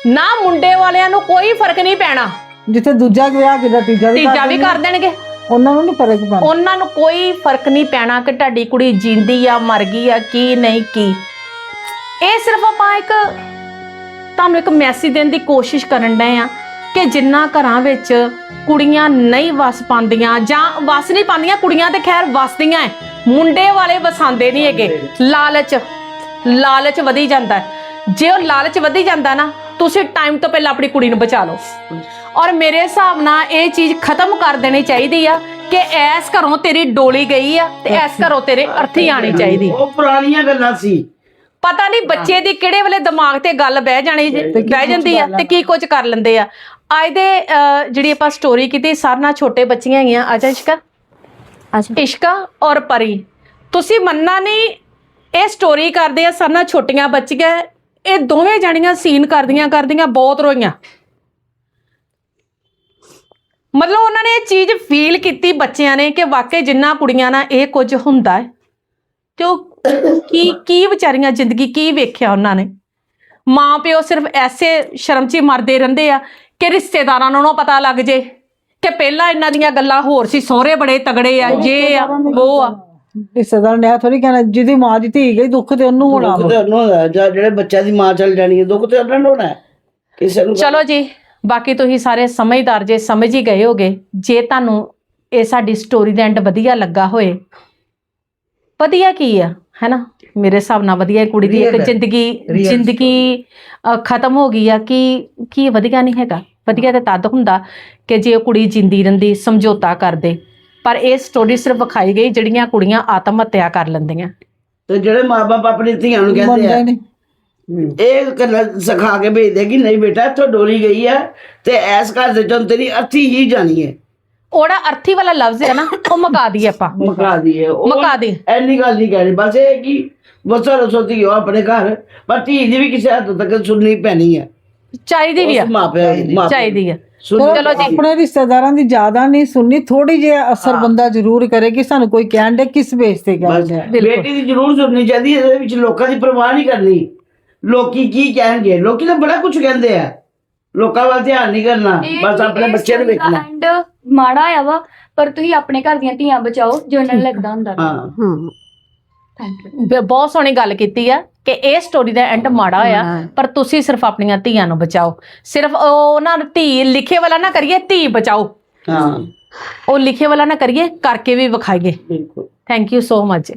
Speaker 4: ਨਾ ਮੁੰਡੇ ਵਾਲਿਆਂ ਨੂੰ ਕੋਈ ਫ਼ਰਕ ਨਹੀਂ ਪੈਣਾ।
Speaker 1: ਜਿੱਥੇ ਦੂਜਾ ਵਿਆਹ ਕਿਦਾ ਤੀਜਾ ਵੀ
Speaker 4: ਤੀਜਾ ਵੀ ਕਰ ਦੇਣਗੇ।
Speaker 1: ਉਹਨਾਂ ਨੂੰ ਨਹੀਂ ਫ਼ਰਕ ਪੈਣਾ
Speaker 4: ਉਹਨਾਂ ਨੂੰ ਕੋਈ ਫ਼ਰਕ ਨਹੀਂ ਪੈਣਾ ਕਿ ਤੁਹਾਡੀ ਕੁੜੀ ਜਿੰਦੀ ਆ ਮਰ ਗਈ ਆ ਕੀ ਨਹੀਂ ਕੀ। ਇਹ ਸਿਰਫ ਆਪਾਂ ਇੱਕ ਤੁਹਾਨੂੰ ਇੱਕ ਮੈਸੇਜ ਦੇਣ ਦੀ ਕੋਸ਼ਿਸ਼ ਕਰਨ ਡਏ ਆ ਕਿ ਜਿੰਨਾ ਘਰਾਂ ਵਿੱਚ ਕੁੜੀਆਂ ਨਹੀਂ ਵਸ ਪਾਉਂਦੀਆਂ ਜਾਂ ਵਸ ਨਹੀਂ ਪਾਉਂਦੀਆਂ ਕੁੜੀਆਂ ਤੇ ਖੈਰ ਵਸਦੀਆਂ ਐ। ਮੁੰਡੇ ਵਾਲੇ ਵਸਾਉਂਦੇ ਨਹੀਂ ਹੈਗੇ। ਲਾਲਚ ਲਾਲਚ ਵਧੀ ਜਾਂਦਾ। ਜੇ ਉਹ ਲਾਲਚ ਵਧੀ ਜਾਂਦਾ ਨਾ ਤੁਸੀਂ ਟਾਈਮ ਤੋਂ ਪਹਿਲਾਂ ਆਪਣੀ ਕੁੜੀ ਨੂੰ ਬਚਾ ਲਓ। ਔਰ ਮੇਰੇ ਹਿਸਾਬ ਨਾਲ ਇਹ ਚੀਜ਼ ਖਤਮ ਕਰ ਦੇਣੀ ਚਾਹੀਦੀ ਆ ਕਿ ਐਸ ਘਰੋਂ ਤੇਰੀ ਡੋਲੀ ਗਈ ਆ ਤੇ ਐਸ ਘਰੋਂ ਤੇਰੇ ਅਰਥੀ ਆਣੀ ਚਾਹੀਦੀ।
Speaker 5: ਉਹ ਪੁਰਾਣੀਆਂ ਗੱਲਾਂ ਸੀ।
Speaker 4: ਪਤਾ ਨਹੀਂ ਬੱਚੇ ਦੀ ਕਿਹੜੇ ਵੇਲੇ ਦਿਮਾਗ ਤੇ ਗੱਲ ਬਹਿ ਜਾਣੀ ਬਹਿ ਜਾਂਦੀ ਆ ਤੇ ਕੀ ਕੁਝ ਕਰ ਲੈਂਦੇ ਆ। ਅੱਜ ਦੇ ਅਹ, ਜਿਹੜੀ ਆਪਾਂ ਸਟੋਰੀ ਕੀਤੀ ਸਾਰਿਆਂ ਨਾਲ ਛੋਟੇ ਬੱਚੀਆਂ ਹੈਗੀਆਂ ਆਜਾ ਇਸ਼ਕਾ।
Speaker 2: ਅੱਛਾ
Speaker 4: ਇਸ਼ਕਾ ਔਰ ਪਰੀ। ਤੁਸੀਂ ਮੰਨਣਾ ਨਹੀਂ ਇਹ ਸਟੋਰੀ ਕਰਦੇ ਆ ਸਾਰਿਆਂ ਨਾਲ ਛੋਟੀਆਂ ਬੱਚੀਆਂ ਇਹ ਦੋਵੇਂ ਜਾਣੀਆਂ ਸੀਨ ਕਰਦੀਆਂ ਕਰਦੀਆਂ ਬਹੁਤ ਰੋਈਆਂ। ਮਤਲਬ ਉਹਨਾਂ ਨੇ ਇਹ ਚੀਜ਼ ਫੀਲ ਕੀਤੀ ਬੱਚਿਆਂ ਨੇ ਕਿ ਵਾਕਈ ਜਿੰਨਾ ਕੁੜੀਆਂ ਨਾਲ ਇਹ ਕੁਝ ਹੁੰਦਾ ਹੈ। ਤੇ ਉਹ ਕੀ ਕੀ ਵਿਚਾਰੀਆਂ ਜ਼ਿੰਦਗੀ ਕੀ ਵੇਖਿਆ ਉਹਨਾਂ ਨੇ? ਮਾਂ ਪਿਓ ਸਿਰਫ ਐਸੇ ਸ਼ਰਮ 'ਚ ਮਰਦੇ ਰਹਿੰਦੇ ਆ ਕਿ ਰਿਸ਼ਤੇਦਾਰਾਂ ਨੂੰ ਨਾ ਪਤਾ ਲੱਗ ਜੇ ਕਿ ਪਹਿਲਾਂ ਇਹਨਾਂ ਦੀਆਂ ਗੱਲਾਂ ਹੋਰ ਸੀ ਸਹੁਰੇ ਬੜੇ ਤਗੜੇ ਆ ਜੇ ਆ ਉਹ ਆ।
Speaker 1: ਰਿਸ਼ਤੇਦਾਰ ਨੇ ਥੋੜੀ ਕਹਿਣਾ ਜਿਹਦੀ ਮਾਂ ਦੀ ਧੀ ਗਈ ਦੁੱਖ ਤੇ ਉਹਨੂੰ ਹੋਣਾ
Speaker 5: ਦੁੱਖ। ਤੇ ਉਹਨੂੰ ਹੋਣਾ ਹੈ, ਜਾਂ ਜਿਹੜੇ ਬੱਚਿਆਂ ਦੀ ਮਾਂ ਚਲ ਜਾਣੀ ਹੈ ਦੁੱਖ ਤੇ ਉਹਨਾਂ ਨੂੰ ਹੋਣਾ ਹੈ। ਕਿਸੇ ਨੂੰ
Speaker 4: ਚਲੋ ਜੀ। ਬਾਕੀ ਤੁਸੀਂ ਸਾਰੇ ਸਮਝਦਾਰ ਜੇ ਸਮਝ ਹੀ ਗਏ ਹੋਗੇ ਜੇ ਤੁਹਾਨੂੰ ਇਹ ਸਾਡੀ ਸਟੋਰੀ ਦਾ ਐਂਡ ਵਧੀਆ ਲੱਗਾ ਹੋਏ ਵਧੀਆ ਕੀ ਆ ਹੈਨਾ? ਮੇਰੇ ਹਿਸਾਬ ਨਾਲ ਵਧੀਆ ਇਹ ਕੁੜੀ ਦੀ ਇੱਕ। ਜ਼ਿੰਦਗੀ ਜ਼ਿੰਦਗੀ ਖਤਮ ਹੋ ਗਈ ਆ ਕਿ ਕੀ ਵਧੀਆ ਨਹੀਂ ਹੈਗਾ? ਵਧੀਆ ਤੇ ਤਦ ਹੁੰਦਾ ਕਿ ਜੇ ਉਹ ਕੁੜੀ ਜਿੰਦੀ ਰਹਿੰਦੀ ਸਮਝੌਤਾ ਕਰਦੇ। ਪਰ ਇਹ ਸਟੋਰੀ ਸਿਰਫ ਵਿਖਾਈ ਗਈ ਜਿਹੜੀਆਂ ਕੁੜੀਆਂ ਆਤਮ ਹੱਤਿਆ ਕਰ ਲੈਂਦੀਆਂ।
Speaker 5: ਤੇ ਜਿਹੜੇ ਮਾਪੇ ਆਪਣੀ ਧੀਆਂ ਨੂੰ ਕਹਿੰਦੇ ਆ ਇਹ ਗੱਲਾਂ ਸਿਖਾ ਕੇ ਭੇਜਦੇ ਕਿ ਨਹੀਂ ਬੇਟਾ ਇੱਥੋਂ ਡੋਲੀ ਗਈ ਹੈ ਤੇ ਐਸ ਘਰ ਦੇ ਚੋਂ ਤੇਰੀ ਅਰਥੀ ਹੀ ਜਾਣੀ ਹੈ
Speaker 4: ਉਹਦਾ ਅਰਥੀ ਵਾਲਾ ਲਫ਼ਜ਼ ਹੈ ਨਾ ਉਹ ਮੁਕਾ ਦਈਏ ਆਪਾਂ।
Speaker 5: ਮੁਕਾ ਦੀਏ ਉਹ
Speaker 4: ਮੁਕਾ ਦੀ।
Speaker 5: ਐਨੀ ਗੱਲ ਨਹੀਂ ਕਹਿਣੀ ਬਸ ਇਹ ਕਿ ਵਸੋ ਰਸੋ ਧੀਓ ਆਪਣੇ ਘਰ ਪਰ ਧੀ ਦੀ ਵੀ ਕਿਸੇ ਹੱਦ ਤੱਕ ਸੁਣਨੀ ਪੈਣੀ ਹੈ
Speaker 4: ਚਾਹੀਦੀ ਵੀ ਆ।
Speaker 5: ਮਾਪਿਆਂ ਦੀ ਦੀ।
Speaker 4: ਚਾਹੀਦੀ ਆ। ਚਲੋ ਜੀ।
Speaker 1: ਆਪਣੇ ਰਿਸ਼ਤੇਦਾਰਾਂ ਦੀ ਜ਼ਿਆਦਾ ਨਹੀਂ ਸੁਣਨੀ ਥੋੜੀ ਜਿਹੀ ਅਸਰ ਬੰਦਾ ਜ਼ਰੂਰ ਕਰੇ ਕਿ ਸਾਨੂੰ ਕੋਈ ਕਹਿਣ ਦੇ ਕਿਸ ਬੇਸ ਤੇ ਕਹਿ
Speaker 5: ਬਸ
Speaker 1: ਰਿਹਾ
Speaker 4: ਬਿਲਕੁਲ।
Speaker 5: ਬੇਟੀ ਦੀ ਜ਼ਰੂਰ ਸੁਣਨੀ ਚਾਹੀਦੀ ਹੈ ਇਹਦੇ ਵਿੱਚ ਲੋਕਾਂ ਦੀ ਪਰਵਾਹ ਨਹੀਂ ਕਰਨੀ। ਲੋਕੀ ਕੀ ਕਹਿਣਗੇ? ਲੋਕੀ ਤਾਂ ਬੜਾ ਕੁਝ ਕਹਿੰਦੇ ਆ। ਲੋਕਾਂ ਵੱਲ ਧਿਆਨ ਨਹੀਂ ਕਰਨਾ। ਬਸ ਆਪਣੇ ਬੱਚੇ ਨੂੰ ਵੇਖਣਾ।
Speaker 10: ਐਂਡ ਮਾੜਾ ਆ ਵਾ ਪਰ ਤੁਸੀਂ ਆਪਣੇ ਘਰ ਦੀਆਂ ਧੀਆਂ ਬਚਾਓ ਜੋ ਉਹਨਾਂ ਨੂੰ ਲੱਗਦਾ ਹੁੰਦਾ।
Speaker 5: ਹਾਂ।
Speaker 10: ਥੈਂਕ ਯੂ
Speaker 4: ਬ- ਬਹੁਤ ਸੋਹਣੀ ਗੱਲ ਕੀਤੀ ਆ ਕਿ ਇਹ ਸਟੋਰੀ ਦਾ ਐਂਡ ਮਾੜਾ ਹੋਇਆ ਪਰ ਤੁਸੀਂ ਸਿਰਫ ਆਪਣੀਆਂ ਧੀਆਂ ਨੂੰ ਬਚਾਓ। ਸਿਰਫ ਉਹ ਉਹਨਾਂ ਨੂੰ ਧੀ ਲਿਖੇ ਵਾਲਾ ਨਾ ਕਰੀਏ ਧੀ ਬਚਾਓ।
Speaker 5: ਹਾਂ।
Speaker 4: ਉਹ ਲਿਖੇ ਵਾਲਾ ਨਾ ਕਰੀਏ ਕਰਕੇ ਵੀ ਵਿਖਾਈਏ।
Speaker 5: ਬਿਲਕੁਲ।
Speaker 4: Thank you so much